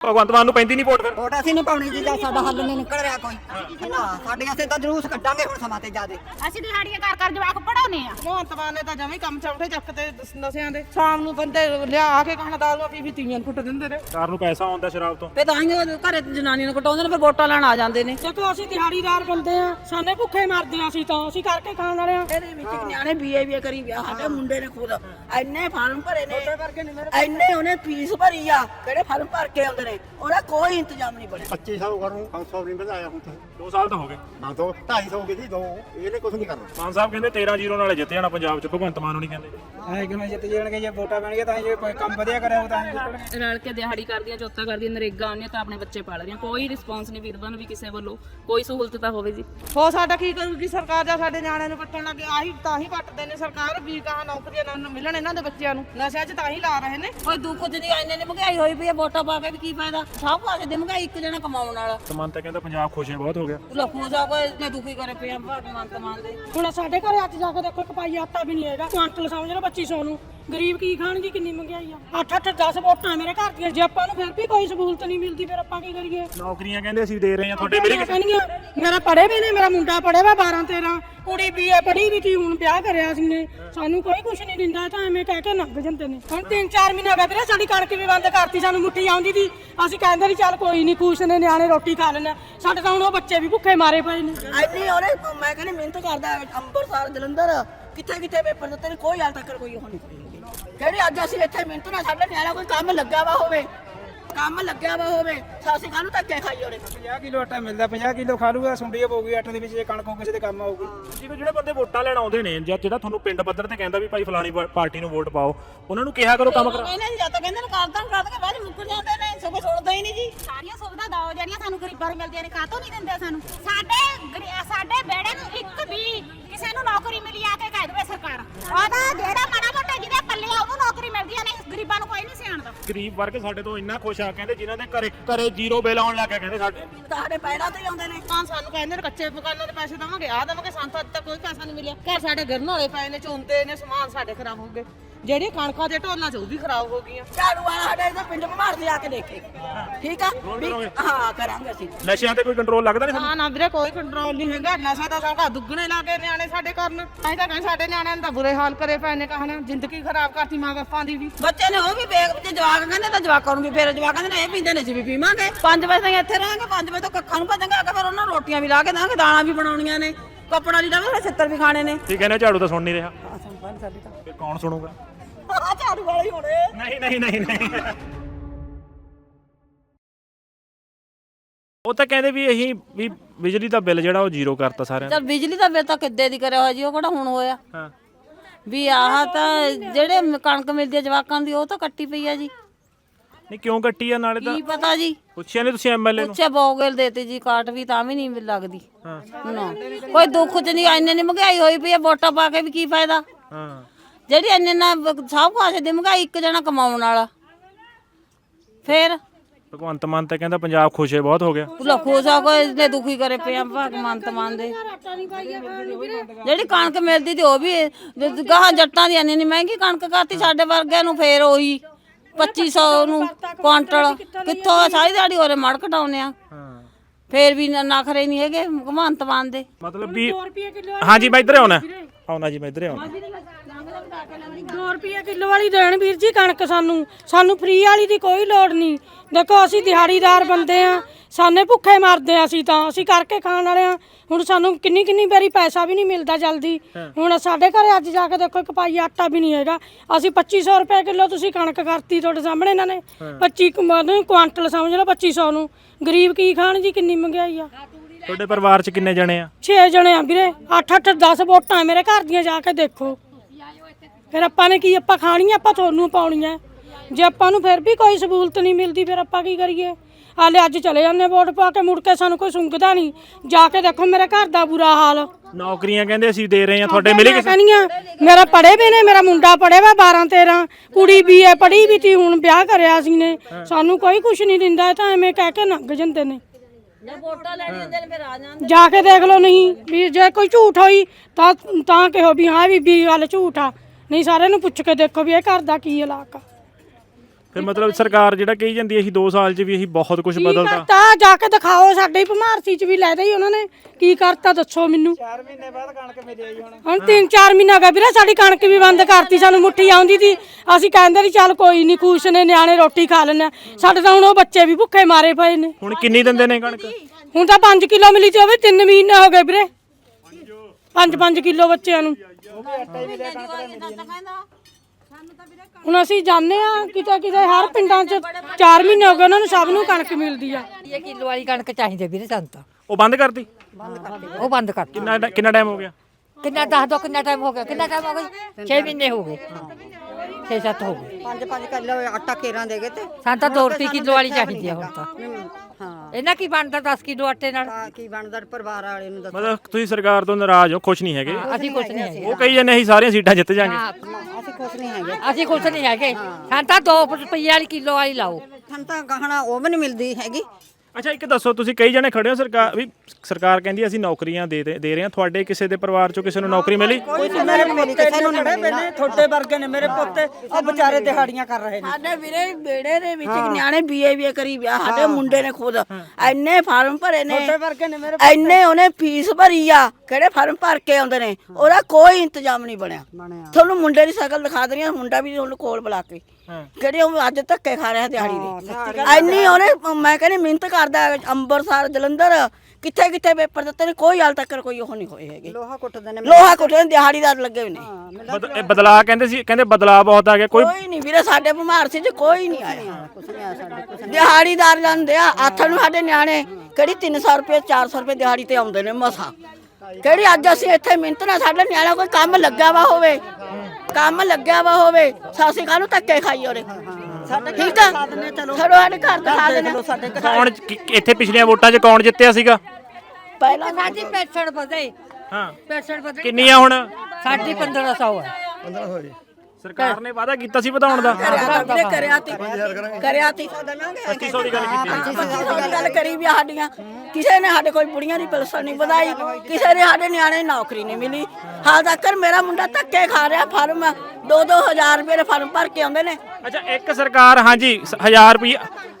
ਭਗਵੰਤ ਮਾਨ ਨੂੰ ਪੈਂਦੀ ਨਹੀਂ ਵੋਟ ਫਿਰ? ਵੋਟ ਅਸੀਂ ਨਹੀਂ ਪਾਉਣੀ ਜੀ ਜਾਂ ਸਾਡਾ ਹੱਲ ਨਹੀਂ ਨਿਕਲ ਰਿਹਾ ਕੋਈ। ਹਾਂ ਸਾਡੀਆਂ ਸੇ ਤਾਂ ਜਲੂਸ ਕੱਢਾਂਗੇ ਹੁਣ ਸਮਾਂ ਤੇ ਜਾਦੇ ਅਸੀਂ ਦਿਹਾੜੀਆਂ ਕਰ ਕਰ ਜਵਾਕ ਪੜਾਉਨੇ ਆ। ਭਗਵੰਤ ਮਾਨ ਨੇ ਤਾਂ ਜਮੇ ਕੰਮ ਚੌਂਠੇ ਚੱਕਤੇ ਦਸ- ਨਸ਼ਿਆਂ ਦੇ। ਸ਼ਾਮ ਨੂੰ ਬੰਦੇ ਲਿਆ ਆ ਕੇ ਖਾਣਾ ਦਾਲ ਪੀ ਵੀ ਤੀਵੀਆਂ ਕੁੱਟ ਦਿੰਦੇ ਨੇ। ਕਾਰ ਨੂੰ ਪੈਸਾ ਆਉਂਦਾ ਸ਼ਰਾਬ ਤੋਂ। ਫੇ ਤਾਂ ਹੀ ਉਹ ਘਰੇ ਜਨਾਨੀਆਂ ਨੂੰ ਕਟਾਉਂਦੇ ਨੇ ਫਿਰ ਵੋਟਾਂ ਲੈਣ ਆ ਜਾਂਦੇ ਨੇ। ਦੇਖੋ ਅਸੀਂ ਦਿਹਾੜੀਦਾਰ ਬੰਦੇ ਆ ਸਾਨੇ ਭੁੱਖੇ ਮਰਦੇ ਆ ਅਸੀਂ ਤਾਂ। ਅਸੀਂ ਕਰਕੇ ਖਾਣ ਵਾਲੇ ਆ। ਇਹਦੇ ਵਿੱਚ ਨਿਆਣੇ ਬੀਏ ਵੀ ਕਰੀ ਵਿਆਹ ਸਾਡੇ ਮੁੰਡੇ ਨੇ ਖੁਦ। ਐਨੇ ਫਾਰਮ ਭਰੇ ਨੇ। ਐਨੇ ਉਹਨੇ ਫੀਸ ਭਰੀ ਆ ਕਿਹੜੇ ਫਾਰਮ ਭਰ ਕੇ ਆਉਂਦੇ ਨੇ। ਉਹਦਾ ਕੋਈ ਇੰਤਜ਼ਾਮ ਨਹੀਂ ਬਣਿਆ। 2500 ਕਰੂੰ 500 ਨਹੀਂ ਵਧਾਇਆ ਹੁਣ ਤਾਂ 2 ਸਾਲ ਤਾਂ ਹੋ ਗਏ। ਨਾ ਦੋ 250 ਕੇ ਜੀ ਦੋ। ਇਹਨੇ ਕੁਝ ਨਹੀਂ ਕਰਨਾ। ਮਾਨ ਸਾਹਿਬ ਕਹਿੰਦੇ 13 ਜ਼ੀਰੋ ਨਾਲ ਜਿੱਤੇ ਜਾਣਾ ਪੰਜਾਬ ਚ ਭਗਵੰਤ ਮਾਨ ਨੂੰ ਨਹੀਂ ਕਹਿੰਦੇ। ਐ ਕਿਵੇਂ ਜਿੱਤ ਜਾਣਗੇ ਜੇ ਵੋਟਾਂ ਪੈਣਗੀਆਂ ਤਾਂ ਹੀ ਜੇ ਕੋਈ ਕੰਮ ਵਧੀਆ ਕਰਿਆ ਉਹ ਤਾਂ ਹੀ ਜਿੱਤਣਗੇ। ਰਲ ਕੇ ਦਿਹਾੜੀ ਕਰਦੀਆਂ ਚੌਥਾ ਕਰਦੀਆਂ ਨਰੇਗਾ ਆਉਂਦੀਆਂ ਤਾਂ ਆਪਣੇ ਬੱਚੇ ਪਾਲ ਰਹੀਆਂ। ਕੋਈ ਰਿਸਪੌਂਸ ਨਹੀਂ ਵੀਰਵਾਨ ਵੀ ਕਿਸੇ ਵੱਲੋਂ। ਕੋਈ ਸਹੂਲਤ ਤਾਂ ਹੋਵੇ ਜੀ। ਹੋ ਸਾਡਾ ਕੀ ਕਰੂਗੀ? ਸਰਕਾਰ ਜਾਂ ਸਾਡੇ ਨਿਆਣਿਆਂ ਨੂੰ ਪੱਟਣ ਲੱਗੇ। ਆਹੀ ਤਾਂ ਹੀ ਪੱਟਦੇ ਨੇ ਸਰਕਾਰ। ਵੀ ਕਹਾ ਨੌਕਰੀਆਂ ਨਾ ਨੂੰ ਮਿਲਣ ਇਹਨਾਂ ਦੇ ਬੱਚਿਆਂ ਨੂੰ। ਨਸ਼ਿਆਂ 'ਚ ਤਾਂ ਹੀ ਲਾ ਰਹੇ ਨੇ। ਕੋਈ ਦੁੱਖ ਨਹੀਂ ਐਨੇ ਨੇ ਮਹਿੰਗਾਈ ਹੋਈ ਪਈ ਆ ਵੋਟਾਂ ਪਾ ਕੇ ਵੀ ਕੀ ਫਾਇਦਾ ਸਭ ਪਾਸੇ ਦੇ ਮਹਿੰਗਾਈ ਇੱਕ ਜਣਾ ਕਮਾਉਣ ਵਾਲਾ। ਮਾਨ ਤਾਂ ਕਹਿੰਦਾ ਪੰਜਾਬ ਖੁਸ਼ ਹੈ ਬਹੁਤ ਹੋ ਗਿਆ। ਲਖੂ ਜਾ ਕੋਈ ਨੇ ਦੁਖੀ ਕਰੇ ਪਿਆ ਭਗਵੰਤ ਮਾਨ ਦੇ। ਹੁਣ ਸਾਡੇ ਘਰੇ ਅੱਜ ਜਾ ਕੇ ਦੇਖੋ ਇੱਕ ਪਾਈ ਆਟਾ ਵੀ ਨਹੀਂ ਹੈਗਾ ਕੁਆਂਟਲ ਸਮਝ ਲਓ 2500 ਨੂੰ। ਗਰੀਬ ਕੀ ਖਾਣਗੇ ਕਿੰਨੀ ਮਹਿੰਗਾਈ ਆ? 8 8 10 ਵੋਟਾਂ ਮੇਰੇ ਘਰ ਦੀਆਂ ਜੇ ਆਪਾਂ ਨੂੰ ਫਿਰ ਵੀ ਕੋਈ ਸਹੂਲਤ ਨਹੀਂ ਮਿਲਦੀ ਫਿਰ ਆਪਾਂ ਕੀ ਕਰੀਏ? ਨੌਕਰੀਆਂ ਕਹਿੰਦੇ ਅਸੀਂ ਦੇ ਰਹੇ ਹਾਂ ਤੁਹਾਡੇ ਕਿਸੇ ਕਹਿਣਗੀਆਂ ਮੇਰਾ ਪੜੇ ਵੀ ਨੇ ਮੇਰਾ ਮੁੰਡਾ ਪੜੇ ਵਾ 12 13 ਕੁੜੀ ਬੀਏ ਪੜੀ ਵੀ ਤੀ ਹੁਣ ਵਿਆਹ ਕਰਿਆ ਸੀ ਨੇ ਸਾਨੂੰ ਕੋਈ ਕੁਝ ਨਹੀਂ ਦਿੰਦਾ ਤਾਂ ਐਵੇਂ ਕਹਿ ਕੇ ਲੰਘ ਜਾਂਦੇ ਨੇ। ਹੁਣ 3-4 ਮਹੀਨੇ ਹੋ ਗਏ ਵੀਰੇ ਸਾਡੀ ਕਣਕ ਵੀ ਬੰਦ ਕਰਤੀ ਸਾਨੂੰ ਮੁੱਠੀ ਆਉਂਦੀ ਸੀ। ਅਸੀਂ ਕਹਿੰਦੇ ਨਹੀਂ ਚੱਲ ਕੋਈ ਨਹੀਂ ਖੁਸ਼ ਨੇ ਨਿਆਣੇ ਰੋਟੀ ਖਾ ਲੈਣਾ ਸਾਡੇ ਤਾਂ ਹੁਣ ਉਹ ਬੱਚੇ ਵੀ ਭੁੱਖੇ ਮਾਰੇ ਪਏ ਨੇ। ਐਨੀ ਉਹਨੇ ਮੈਂ ਕਹਿੰਦੀ ਮਿਹਨਤ ਕਰਦਾ ਅੰਮ੍ਰਿਤਸਰ ਜਲੰਧਰ ਕਿੱਥੇ ਕਿੱਥੇ ਪੇਪਰ ਦਿੱਤੇ ਨੇ ਕੋਈ ਹਾਲ ਤੱਕ ਕੋਈ ਕਰੀ ਜਿਹੜੀ ਅੱਜ ਅਸੀਂ ਇੱਥੇ ਮਿਹਨਤ ਨਾਲ ਸਾਡੇ ਨਿਆਣਾ ਕੋਈ ਕੰਮ ਲੱਗਾ ਵਾ ਹੋਵੇ। ਕੰਮ ਲੱਗਿਆ ਵਾ ਹੋਵੇ ਅਸੀਂ ਕਾਹਨੂੰ ਧੱਕੇ ਖਾਈ ਉਹਨੇ। 50 ਕਿਲੋ ਆਟਾ ਮਿਲਦਾ 50 ਕਿਲੋ ਖਾ ਲੂਗਾ ਸੁੰਡੀ ਪਊਗੀ ਆਟੇ ਦੇ ਵਿੱਚ ਜੇ ਕਣਕ ਹੋ ਕਿਸੇ ਦੇ ਕੰਮ ਆਊਗੀ। ਜਿਵੇਂ ਜਿਹੜੇ ਬੰਦੇ ਵੋਟਾਂ ਲੈਣ ਆਉਂਦੇ ਨੇ ਜਾਂ ਜਿਹੜਾ ਤੁਹਾਨੂੰ ਪਿੰਡ ਪੱਧਰ ਤੇ ਕਹਿੰਦਾ ਵੀ ਭਾਈ ਫਲਾਣੀ ਪਾ- ਪਾਰਟੀ ਨੂੰ ਵੋਟ ਪਾਓ ਉਹਨਾਂ ਨੂੰ ਕਿਹਾ ਕਰੋ ਕੰਮ ਕਰਾ ਕਹਿੰਦੇ ਜੀ ਜਾਂ ਤਾਂ ਕਹਿੰਦੇ ਨੇ ਕਰਦਾਂ ਕਰ ਕੇ ਬਾਅਦ ਮੁੱਕ ਜਾਂਦੇ ਨੇ ਸਗੋਂ ਸੁਣਦਾ ਹੀ ਨਹੀਂ ਜੀ। ਸਾਰੀਆਂ ਸੁਵਿਧਾ ਦਿਓ ਜਿਹੜੀਆਂ ਸਾਨੂੰ ਗਰੀਬਾਂ ਨੂੰ ਮਿਲਦੀਆਂ ਨੇ ਕਾਹਤੋਂ ਨਹੀਂ ਦਿੰਦੇ ਸਾਨੂੰ? ਸਾਡੇ ਗਰੀ- ਸਾਡੇ ਬੇੜੇ ਨੂੰ ਇੱਕ ਵੀ ਕਿਸੇ ਨੂੰ ਨੌਕਰੀ ਮਿਲੀ ਆ ਕੇ ਕਹਿ ਦੇਵੇ ਸਰਕਾਰ। ਉਹਦਾ ਜਿਹੜਾ ਮਾੜਾ ਮੋਟਾ ਜਿਹਦੇ ਪੱਲੇ ਆ ਉਹਨੂੰ ਨੌਕਰੀ ਮਿਲਦੀਆਂ ਨੇ ਗਰੀਬਾਂ ਨੂੰ ਕੋਈ ਗਰੀਬ ਵਰਗ ਸਾਡੇ ਤੋਂ ਇੰਨਾ ਖੁਸ਼ ਆ ਕਹਿੰਦੇ ਜਿਨ੍ਹਾਂ ਦੇ ਘਰੇ ਘਰੇ ਜ਼ੀਰੋ ਬਿੱਲ ਆਉਣ ਲੱਗ ਕਹਿੰਦੇ ਸਾਡੇ। ਸਾਡੇ ਪੈੜਾਂ ਤੇ ਆਉਂਦੇ ਨੇ। ਤਾਂ ਸਾਨੂੰ ਕਹਿੰਦੇ ਨੇ ਕੱਚੇ ਮਕਾਨਾਂ ਦੇ ਪੈਸੇ ਦੇਵਾਂਗੇ ਆ ਦੇਵਾਂਗੇ ਸਾਨੂੰ ਤਾਂ ਅੱਜ ਤੱਕ ਕੋਈ ਪੈਸਾ ਨਹੀਂ ਮਿਲਿਆ। ਘਰ ਸਾਡੇ ਗਿਰਨ ਵਾਲੇ ਪਏ ਨੇ ਚੁੰਦੇ ਨੇ ਸਮਾਨ ਸਾਡੇ ਖਰਾਬ ਹੋ ਗਏ ਜਿਹੜੀਆਂ ਕਣਕਾਂ ਦੇ ਢੋਲਾਂ ਚ ਉਹ ਵੀ ਖਰਾਬ ਹੋ ਗਈਆਂ। ਝਾੜੂ ਵਾਲਾ ਸਾਡੇ ਇਹਦਾ ਪਿੰਡ ਬਿਮਾਰ ਦੇ ਆ ਕੇ ਦੇਖੇ। ਠੀਕ ਆ? ਵੀ ਹਾਂ ਕਰਾਂਗੇ ਅਸੀਂ। ਨਸ਼ਿਆਂ ਤੇ ਕੋਈ ਕੰਟਰੋਲ ਲੱਗਦਾ ਨਹੀਂ ਹਾਂ ਨਾ ਵੀਰੇ ਕੋਈ ਕੰਟਰੋਲ ਨਹੀਂ ਹੈਗਾ। ਨਸ਼ਾ ਤਾਂ ਸਾਡਾ ਦੁੱਗਣੇ ਲਾ ਕੇ ਨਿਆਣੇ ਸਾਡੇ ਕਰਨ। ਅਸੀਂ ਤਾਂ ਕਹਿੰਦੇ ਸਾਡੇ ਨਿਆਣਿਆਂ ਨੇ ਤਾਂ ਬੁਰੇ ਹਾਲ ਕਰੇ ਪਏ ਨੇ ਕਹਣਾ ਜ਼ਿੰਦਗੀ ਖਰਾਬ ਕਰਤੀ ਮਾਂ ਬਾਪਾਂ ਦੀ ਵੀ। ਬੱਚੇ ਨੇ ਉਹ ਵੀ ਵੇਖ ਤੇ ਜਵਾਕ ਕਹਿੰਦੇ ਤਾਂ ਜਵਾਕਾਂ ਨੂੰ ਵੀ ਫੇਰ ਜਵਾਕ ਕਹਿੰਦੇ ਨੇ ਇਹ ਪੀਂਦੇ ਨੇ ਅਸੀਂ ਵੀ ਪੀਵਾਂਗੇ। 5 ਵਜੇ ਤਾਈਂ ਇੱਥੇ ਰਹਾਂਗੇ 5 ਵਜੇ ਤੋਂ ਕੱਖਾਂ ਨੂੰ ਭਜਾਂਗੇ ਆ ਕੇ ਫਿਰ ਉਹਨਾਂ ਨੂੰ ਰੋਟੀਆਂ ਵੀ ਲਾ ਕੇ ਦਾਂਗੇ ਦਾਲਾਂ ਵੀ ਬਣਾਉਣੀਆਂ ਨੇ। ਕੱਪੜਾ ਵੀ ਛਿੱਤਰ ਵੀ ਖਾਣੇ ਨੇ। ਠੀਕ ਹੈ ਨਾ ਝਾੜੂ ਤਾਂ ਸੁਣ ਨਹੀਂ ਰਿਹਾ। ਫਿਰ ਕੌਣ ਸੁਣੂਗਾ? ਆ ਝਾੜੂ ਵਾਲੇ ਹੀ ਹੋਣੇ। ਨਹੀਂ ਨਹੀਂ ਨਹੀਂ ਨਹੀਂ। ਉਹ ਤਾਂ ਕਹਿੰਦੇ ਵੀ ਅਸੀਂ ਵੀ ਬਿਜਲੀ ਦਾ ਬਿੱਲ ਜਿਹੜਾ ਉਹ ਜ਼ੀਰੋ ਕਰਤਾ ਸਾਰਿਆਂ ਦਾ ਚਲ ਬਿਜਲੀ ਦਾ ਬਿੱਲ ਤਾਂ ਕਿੱਦੇ ਦੀ ਕਰਿਆ ਹੋਇਆ ਜੀ ਉਹ ਕਿਹੜਾ ਹੁਣ ਹੋਇਆ? ਹਾਂ। ਵੀ ਆਹ ਤਾਂ ਜਿਹੜੇ ਕਣਕ ਮਿਲਦੀ ਆ ਜਵਾਕਾਂ ਦੀ ਉਹ ਤਾਂ ਕੱਟੀ ਪਈ ਆ ਜੀ। ਨਹੀਂ ਕਿਉਂ ਕੱਟੀ ਆ? ਨਾਲੇ ਤਾਂ ਕੀ ਪਤਾ ਜੀ? ਪੁੱਛਿਆ ਨਹੀਂ ਤੁਸੀਂ ਐਮਐਲਏ ਨੂੰ? ਪੁੱਛੇ ਬੋਗਲ ਦੇਤੇ ਜੀ ਕਾਟ ਵੀ ਤਾਂ ਵੀ ਨਹੀਂ ਲੱਗਦੀ। ਹਾਂ। ਨਾ। ਕੋਈ ਦੁੱਖ ਚ ਨਹੀਂ ਇੰਨੇ ਨਹੀਂ ਮਹਿੰਗਾਈ ਹੋਈ ਪਈ ਆ ਵੋਟਾਂ ਪਾ ਕੇ ਵੀ ਕੀ ਫਾਇਦਾ? ਹਾਂ। ਜਿਹੜੀ ਇੰਨੇ ਨਾ ਸਭ ਕੁਛ ਦੀ ਮਹਿੰਗਾਈ ਇੱਕ ਜਣਾ ਕਮਾਉਣ ਵਾਲਾ। ਫੇਰ? ਭਗਵੰਤ ਮਾਨ ਤਾਂ ਕਹਿੰਦਾ ਪੰਜਾਬ ਖੁਸ਼ ਹੈ ਬਹੁਤ ਹੋ ਗਿਆ। ਲਖੋ ਸਾ ਕੋਈ ਨੇ ਦੁਖੀ ਕਰੇ ਪਿਆ ਭਗਵੰਤ ਮਾਨ ਦੇ ਜਿਹੜੀ ਕਣਕ ਮਿਲਦੀ ਤੇ ਉਹ ਵੀ ਗਾਹਾਂ ਜੱਟਾਂ ਦੀ ਇੰਨੀ ਨੀ ਮਹਿੰਗੀ ਕਣਕ ਕਰਤੀ ਸਾਡੇ ਵਰਗਿਆਂ ਨੂੰ ਫੇਰ ਉਹੀ 2500 ਨੂੰ ਕੁਆਂਟਲ। ਕਿੱਥੋਂ? ਸਾਰੀ ਦਿਹਾੜੀ ਉਹਰੇ ਮੜ ਘਟਾਉਨੇ ਆ। ਹਾਂ। ਫੇਰ ਵੀ ਨ- ਨਖਰੇ ਨਹੀਂ ਹੈਗੇ ਭਗਵੰਤ ਮਾਨ ਦੇ। ਮਤਲਬ ਵੀ ਹਾਂਜੀ ਮੈਂ ਇੱਧਰ ਆਉਣਾ। ਆਉਣਾ ਜੀ ਮੈਂ ਇੱਧਰ ਆਉਣਾ। 2 ਰੁਪਏ ਕਿਲੋ ਵਾਲੀ ਦੇਣ ਵੀਰ ਜੀ ਕਣਕ ਸਾਨੂੰ। ਸਾਨੂੰ ਫ੍ਰੀ ਵਾਲੀ ਦੀ ਕੋਈ ਲੋੜ ਨਹੀਂ। ਦੇਖੋ ਅਸੀਂ ਦਿਹਾੜੀਦਾਰ ਬੰਦੇ ਆ। ਸਾਨੇ ਭੁੱਖੇ ਮਰਦੇ ਆ ਅਸੀਂ ਤਾਂ। ਅਸੀਂ ਕਰਕੇ ਖਾਣ ਵਾਲੇ ਆ। ਹੁਣ ਸਾਨੂੰ ਕਿੰਨੀ ਕਿੰਨੀ ਵਾਰੀ ਪੈਸਾ ਵੀ ਨਹੀਂ ਮਿਲਦਾ ਜਲਦੀ। ਹੁਣ ਸਾਡੇ ਘਰੇ ਅੱਜ ਜਾ ਕੇ ਦੇਖੋ ਇੱਕ ਪਾਈ ਆਟਾ ਵੀ ਨਹੀਂ ਹੈਗਾ। ਅਸੀਂ 2500 ਰੁਪਏ ਕਿਲੋ ਤੁਸੀਂ ਕਣਕ ਕਰਤੀ ਤੁਹਾਡੇ ਸਾਹਮਣੇ ਇਹਨਾਂ ਨੇ। 25 ਕੁ ਮਤਲਬ ਕੁਆਂਟਲ ਸਮਝ ਲਓ 2500 ਨੂੰ। ਗਰੀਬ ਕੀ ਖਾਣ ਜੀ ਕਿੰਨੀ ਮਹਿੰਗਾਈ ਆ। ਤੁਹਾਡੇ ਪਰਿਵਾਰ 'ਚ ਕਿੰਨੇ ਜਣੇ ਆ? 6 ਜਣੇ ਆ ਵੀਰੇ। 8 8 10 ਵੋਟਾਂ ਮੇਰੇ ਘਰ ਦੀਆਂ ਜਾ ਕੇ ਦੇਖੋ। ਫਿਰ ਆਪਾਂ ਨੇ ਕੀ ਆਪਾਂ ਖਾਣੀਆਂ ਆਪਾਂ ਤੁਹਾਨੂੰ ਪਾਉਣੀਆਂ। ਜੇ ਆਪਾਂ ਨੂੰ ਫਿਰ ਵੀ ਕੋਈ ਸਹੂਲਤ ਨਹੀਂ ਮਿਲਦੀ ਫਿਰ ਆਪਾਂ ਕੀ ਕਰੀਏ? ਹਾਲੇ ਅੱਜ ਚਲੇ ਜਾਂਦੇ ਵੋਟ ਪਾ ਕੇ ਮੁੜ ਕੇ ਸਾਨੂੰ ਕੋਈ ਸੁੰਗਦਾ ਨਹੀਂ। ਜਾ ਕੇ ਦੇਖੋ ਮੇਰੇ ਘਰ ਦਾ ਬੁਰਾ ਹਾਲ। ਨੌਕਰੀਆਂ ਕਹਿੰਦੇ ਅਸੀਂ ਦੇ ਰਹੇ ਹਾਂ ਤੁਹਾਡੇ ਮਿਲੀ ਕਿਸੇ? ਕਹਨੀਆਂ ਮੇਰਾ ਪੜੇ ਵੀ ਨੇ ਮੇਰਾ ਮੁੰਡਾ ਪੜੇ ਵਾ 12 13 ਕੁੜੀ ਬੀਏ ਪੜੀ ਵੀ ਤੀ ਹੁਣ ਵਿਆਹ ਕਰਿਆ ਸੀ ਨੇ। ਸਾਨੂੰ ਕੋਈ ਕੁਝ ਨਹੀਂ ਦਿੰਦਾ ਇਹ ਤਾਂ ਐਵੇਂ ਕਹਿ ਕੇ ਲੰਘ ਜਾਂਦੇ ਨੇ। ਜੇ ਵੋਟਾਂ ਲੈਣ ਜਾਂਦੇ ਨੇ ਫਿਰ ਆ ਜਾਂਦੇ ਜਾ ਕੇ ਦੇਖ ਲਓ ਨਹੀਂ ਵੀ ਜੇ ਕੋਈ ਝੂਠ ਹੋਈ ਤਾਂ ਤਾਂ ਕਹੋ ਵੀ ਹਾਂ ਵੀ ਵੀ ਗੱਲ ਝੂਠ ਆ। ਨਹੀਂ ਸਾਰਿਆਂ ਨੂੰ ਪੁੱਛ ਕੇ ਦੇਖੋ ਵੀ ਇਹ ਘਰ ਦਾ ਕੀ ਇਲਾਕਾ ਫਿਰ ਮਤਲਬ ਸਰਕਾਰ ਜਿਹੜਾ ਕਹੀ ਜਾਂਦੀ ਹੈ ਅਸੀਂ 2 ਸਾਲ 'ਚ ਵੀ ਅਸੀਂ ਬਹੁਤ ਕੁਝ ਕੀ ਬਦਲਤਾ। ਕਰਤਾ? ਜਾ ਕੇ ਦਿਖਾਓ ਸਾਡੇ ਭਮਾਰਸੀ ਚ ਵੀ ਲੈ ਦੇ ਉਹਨਾਂ ਨੇ। ਕੀ ਕਰਤਾ ਦੱਸੋ ਮੈਨੂੰ। 4 ਮਹੀਨੇ ਬਾਅਦ ਕਣਕ ਮਿਲੀ ਆ ਜੀ ਹੁਣ। ਹੁਣ 3-4 ਮਹੀਨਾ ਹੋ ਗਿਆ ਵੀਰੇ ਸਾਡੀ ਕਣਕ ਵੀ ਬੰਦ ਕਰਤੀ ਸਾਨੂੰ ਮੁੱਠੀ ਆਉਂਦੀ ਸੀ ਅਸੀਂ ਕਹਿੰਦੇ ਸੀ ਚੱਲ ਕੋਈ ਨਹੀਂ ਖੁਸ਼ ਨੇ ਨਿਆਣੇ ਰੋਟੀ ਖਾ ਲੈਣੇ ਆ। ਸਾਡੇ ਤਾਂ ਹੁਣ ਉਹ ਬੱਚੇ ਵੀ ਭੁੱਖੇ ਮਾਰੇ ਪਏ ਨੇ। ਹੁਣ ਕਿੰਨੀ ਦਿੰਦੇ ਨੇ ਕਣਕ? ਹੁਣ ਤਾਂ 5 ਕਿਲੋ ਮਿਲੀ ਤੇ ਉਹ ਵੀ 3 ਮਹੀਨੇ ਹੋ ਗਏ ਵੀਰੇ। 5-5 ਕਿਲੋ ਬੱਚਿਆਂ ਨੂੰ। ਹੁਣ ਅਸੀਂ ਜਾਂਦੇ ਆ ਕਿਤੇ ਕਿਤੇ ਹਰ ਪਿੰਡਾਂ 'ਚ 4 ਮਹੀਨੇ ਹੋ ਗਏ ਉਹਨਾਂ ਨੂੰ ਸਭ ਨੂੰ ਕਣਕ ਮਿਲਦੀ ਆ। ਇਹ ਕਿਲੋ ਵਾਲੀ ਕਣਕ ਚਾਹੀਦੀ ਵੀਰੇ ਸਾਨੂੰ ਤਾਂ। ਉਹ ਬੰਦ ਕਰਤੀ? ਉਹ ਬੰਦ ਕਰ ਕਿੰਨਾ ਕਿੰਨਾ ਟਾਈਮ ਹੋ ਗਿਆ? ਕਿੰਨਾ ਦੱਸ ਦੋ ਕਿੰਨਾ ਟਾਈਮ ਹੋ ਗਿਆ? ਕਿੰਨਾ ਟਾਈਮ ਹੋ ਗਿਆ? 6 ਮਹੀਨੇ ਹੋ ਗਏ। 6-7 ਹੋ ਗਏ। ਪੰਜ ਪੰਜ ਕਿਲੋ ਆਟਾ ਕੇਰਾਂ ਦੇ ਗਏ ਤੇ। ਸਾਨੂੰ ਤਾਂ 2 ਰੁਪਏ ਕਿਲੋ ਵਾਲੀ ਚਾਹੀਦੀ ਆ ਹੁਣ ਤਾਂ। ਹਾਂ। ਇਹਨਾਂ ਕੀ ਬਣਦਾ 10 ਕਿਲੋ ਆਟੇ ਨਾਲ? ਤਾਂ ਕੀ ਬਣਦਾ ਪਰਿਵਾਰ ਵਾਲੇ ਨੂੰ ਦੱਸੋ। ਮਤਲਬ ਤੁਸੀਂ ਸਰਕਾਰ ਤੋਂ ਨਾਰਾਜ਼ ਹੋ ਖੁਸ਼ ਨਹੀਂ ਹੈਗੇ? ਅਸੀਂ ਕੁਛ ਨਹੀਂ ਹੈਗੇ। ਉਹ ਕਹੀ ਜਾਂਦੇ ਅਸੀਂ ਸਾਰੀਆਂ ਸੀਟਾਂ ਜਿੱਤ ਜਾਾਂਗੇ। ਅਸੀਂ ਖੁਸ਼ ਨਹੀਂ ਹੈਗੇ। ਅਸੀਂ ਕੁਛ ਨਹੀਂ ਹੈਗੇ। ਸਾਨੂੰ ਤਾਂ 2 ਰੁਪਏ ਵਾਲੀ ਕਿਲੋ ਵਾਲੀ ਲਾਓ। ਸਾਨੂੰ ਤਾਂ ਗਾਹਣਾ ਉਹ ਵੀ ਨਹੀਂ ਮਿਲਦੀ ਹੈਗੀ। ਅੱਛਾ ਇੱਕ ਦੱਸੋ ਤੁਸੀਂ ਕਈ ਜਣੇ ਖੜੇ ਹੋ ਸਰਕਾਰ ਵੀ ਸਰਕਾਰ ਕਹਿੰਦੀ ਅਸੀਂ ਨੌਕਰੀਆਂ ਦੇ ਦੇ ਦੇ ਰਹੇ ਹਾਂ ਤੁਹਾਡੇ ਕਿਸੇ ਦੇ ਪਰਿਵਾਰ ਚੋਂ ਕਿਸੇ ਨੂੰ ਨੌਕਰੀ ਮਿਲੀ? ਕੋਈ ਮੇਰੇ ਮਿਲੀ ਕਿਸੇ ਨੂੰ ਨਹੀਂ ਮਿਲੀ ਛੋਟੇ ਵਰਗੇ ਨੇ ਮੇਰੇ ਪੋਤੇ। ਉਹ ਵਿਚਾਰੇ ਦਿਹਾੜੀਆਂ ਕਰ ਰਹੇ ਨੇ। ਸਾਡੇ ਵੀਰੇ ਬੇੜੇ ਦੇ ਵਿੱਚ ਨਿਆਣੇ ਬੀਏ ਵੀ ਕਰੀ ਵਿਆ ਸਾਡੇ ਮੁੰਡੇ ਨੇ ਖੁਦ। ਐਨੇ ਫਾਰਮ ਭਰੇ ਨੇ। ਵਰਗੇ ਨੇ ਮੇਰੇ ਐਨੇ ਉਹਨੇ ਫੀਸ ਭਰੀ ਆ ਕਿਹੜੇ ਫਾਰਮ ਭਰ ਕੇ ਆਉਂਦੇ ਨੇ। ਉਹਦਾ ਕੋਈ ਇੰਤਜ਼ਾਮ ਨਹੀਂ ਬਣਿਆ। ਤੁਹਾਨੂੰ ਮੁੰਡੇ ਦੀ ਸ਼ਕਲ ਦਿਖਾ ਦਣੀ ਮੁੰਡਾ ਵੀ ਉਹਨੂੰ ਕੋਲ ਬੁਲਾ ਕੇ। ਕਿਹੜੇ ਉਹ ਅੱਜ ਧੱਕੇ ਖਾ ਰਿਹਾ ਦਿਹਾੜੀ ਦੇ। ਐਨੀ ਉਹਨੇ ਮੈਂ ਕਹਿੰਦੀ ਮਿਹਨਤ ਕਰਦਾ ਹੈ, ਅੰਮ੍ਰਿਤਸਰ ਜਲੰਧਰ ਕਿੱਥੇ ਕਿੱਥੇ ਪੇਪਰ ਦਿੱਤੇ ਨੇ ਕੋਈ ਹਾਲ ਤੱਕ ਕੋਈ ਉਹ ਨਹੀਂ ਹੋਏ ਹੈਗੇ। ਲੋਹਾ ਕੁੱਟਦੇ ਨੇ ਲੋਹਾ ਕੁੱਟਣ ਦਿਹਾੜੀਦਾਰ ਲੱਗੇ ਹੋਏ ਨੇ। ਬਦ- ਇਹ ਬਦਲਾਅ ਕਹਿੰਦੇ ਸੀ ਕਹਿੰਦੇ ਬਦਲਾਅ ਬਹੁਤ ਆ ਗਿਆ ਕੋਈ ਕੋਈ ਨਹੀਂ ਵੀਰੇ ਸਾਡੇ ਬਿਮਾਰ ਸੀ ਚ ਕੋਈ ਨਹੀਂ ਆਇਆ। ਕੁਛ ਨਹੀਂ ਆ ਸਾਡੇ ਕੁਛ ਦਿਹਾੜੀਦਾਰ ਜਾਂਦੇ ਆ ਆਥਣ ਨੂੰ ਸਾਡੇ ਨਿਆਣੇ ਕਿਹੜੀ 300 ਰੁਪਏ 400 ਰੁਪਏ ਦਿਹਾੜੀ ਤੇ ਆਉਂਦੇ ਨੇ ਮਸਾ। ਕਿਹੜੀ ਅੱਜ ਅਸੀਂ ਇੱਥੇ ਮਿਹਨਤ ਨਾਲ ਸਾਡੇ ਨਿਆਣਾ ਕੋਈ ਕੰਮ ਲੱਗਿਆ ਵਾ ਹੋਵੇ ਕੰਮ ਲੱਗਿਆ ਵਾ ਹੋਵੇ ਸਾਸੀ ਕਾਹਨੂੰ ਧੱਕੇ ਖਾਈ ਉਹਨੇ ਠੀਕ ਆ? ਚਲੋ। ਸਾਡੇ ਘਰ ਦਿਖਾ ਦੇਣੇ ਕੌਣ ਕਿ- ਇੱਥੇ ਪਿਛਲੀਆਂ ਵੋਟਾਂ 'ਚ ਕੌਣ ਜਿੱਤਿਆ ਸੀਗਾ? ਪਹਿਲਾਂ ਸਾਡੀ ਪੈਨਸ਼ਨ ਵਧੇ ਹਾਂ। ਪੈਨਸ਼ਨ ਵਧੇ ਕਿੰਨੀਆਂ ਹੁਣ? ਸਾਡੀ 1500 ਹੈ ਸਰਕਾਰ ਨੇ ਵਾਅਦਾ ਕੀਤਾ ਸੀ ਵਧਾਉਣ ਦਾ। ਕਰਿਆ ਤਾਂ ਵੀਰੇ ਕਰਿਆ ਤੀ। ਕਰਿਆ ਤੀ। 2500 ਦੀ ਗੱਲ ਕੀਤੀ ਦੀ ਗੱਲ ਕਰੀ ਵੀ ਸਾਡੀਆਂ। ਕਿਸੇ ਨੇ ਸਾਡੇ ਕੋਈ ਬੁੜੀਆਂ ਦੀ ਪੈਨਸ਼ਨ ਨਹੀਂ ਵਧਾਈ। ਕਿਸੇ ਨੇ ਸਾਡੇ ਨਿਆਣੇ ਨੌਕਰੀ ਨਹੀਂ ਮਿਲੀ। ਹਾਲ ਤੱਕ ਮੇਰਾ ਮੁੰਡਾ ਧੱਕੇ ਖਾ ਰਿਹਾ ਫਾਰਮ। 2-2000 ਰੁਪਏ ਦੇ ਫਾਰਮ ਭਰ ਕੇ ਆਉਂਦੇ ਨੇ। ਅੱਛਾ ਇੱਕ ਸਰਕਾਰ ਹਾਂਜੀ 1000 ਰੁਪਏ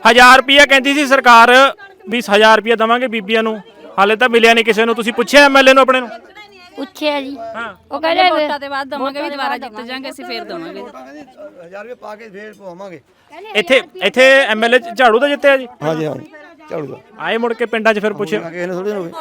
1000 ਰੁਪਏ ਕਹਿੰਦੀ ਸੀ ਸਰਕਾਰ ਵੀ 1000 ਰੁਪਏ ਦਵਾਂਗੇ ਬੀਬੀਆਂ ਨੂੰ। ਹਾਲੇ ਤਾਂ ਮਿਲਿਆ ਨਹੀਂ ਕਿਸੇ ਨੂੰ। ਤੁਸੀਂ ਪੁੱਛਿਆ ਐਮਐਲਏ ਨੂੰ ਆਪਣੇ ਨੂੰ? ਪੁੱਛਿਆ ਜੀ। ਹਾਂ। ਉਹ ਕਹਿੰਦੇ ਵੋਟਾਂ ਦੇ ਬਾਅਦ ਦਵਾਂਗੇ ਵੀ ਦੁਬਾਰਾ ਜਿੱਤ ਜਾਾਂਗੇ ਅਸੀਂ ਫੇਰ ਦਵਾਂਗੇ 1000 ਰੁਪਏ ਪਾ ਕੇ ਫੇਰ ਪਵਾਵਾਂਗੇ। ਇੱਥੇ ਇੱਥੇ ਐਮਐਲਏ ਝਾੜੂ ਦਾ ਜਿੱਤਿਆ ਜੀ? ਹਾਂਜੀ ਹਾਂਜੀ। ਝਾੜੂ ਦਾ। ਆਏ ਮੁੜ ਕੇ ਪਿੰਡਾਂ 'ਚ ਫਿਰ ਪੁੱਛਿਆ। ਕਿਸੇ ਨੇ ਥੋੜੀ ਹੋਵੇ।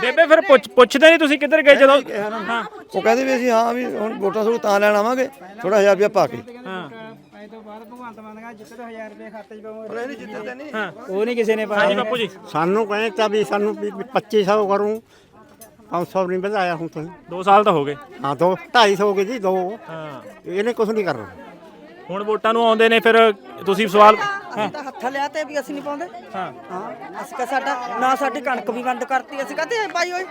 ਬੇਬੇ ਫਿਰ ਪੁੱਛ- ਪੁੱਛਦੇ ਨਹੀਂ ਤੁਸੀਂ ਕਿੱਧਰ ਗਏ ਜਦੋਂ? ਹਾਂ। ਉਹ ਕਹਿੰਦੇ ਵੀ ਅਸੀਂ ਹਾਂ ਵੀ ਹੁਣ ਵੋਟਾਂ ਤੁਹਾਨੂੰ ਤਾਂ ਲੈਣ ਆਵਾਂਗੇ ਥੋੜਾ 1000 ਰੁਪਏ ਪਾ ਕੇ। ਹਾਂ। ਐ ਤੋਂ ਬਾਅਦ ਭਗਵੰਤ ਮਾਨ ਕਹਿੰਦਾ ਜਿੱਤੇ 1000 ਰੁਪਏ ਖਾਤੇ 'ਚ ਪਾਉਂਗੇ ਨਹੀਂ ਜਿੱਤੇ ਨਹੀਂ। ਹਾਂ। ਉਹ ਨਹੀਂ ਕਿਸੇ ਨੇ ਹਾਂਜੀ ਪਾਇਆ ਬਾਪੂ ਜੀ। ਸਾਨੂੰ ਕਹਿੰਦਾ ਵੀ ਸਾਨੂੰ ਵੀ 2500 ਕਰੂੰ। 500 ਨਹੀਂ ਵਧਾਇਆ ਹੁਣ ਤੁਸੀਂ। 2 ਸਾਲ ਤਾਂ ਹੋ ਗਏ। ਹਾਂ ਦੋ 250 ਹੋ ਗਏ ਜੀ ਦੋ। ਹਾਂ। ਇਹਨੇ ਕੁਝ ਨਹੀਂ ਕਰਨਾ। ਹੁਣ ਵੋਟਾਂ ਨੂੰ ਆਉਂਦੇ ਨੇ ਫਿਰ ਤੁਸੀਂ ਸਵਾਲ ਤਾਂ ਹੱਥ ਲਿਆ ਤੇ ਵੀ ਅਸੀਂ ਨਹੀਂ ਪਾਉਂਦੇ। ਹਾਂ। ਹਾਂ ਅਸੀਂ ਕਹ ਸਾਡਾ ਨਾ ਸਾਡੀ ਕਣਕ ਵੀ ਬੰਦ ਕਰਤੀ ਅਸੀਂ ਕਹਤੇ ਭਾਈ ਓਏ?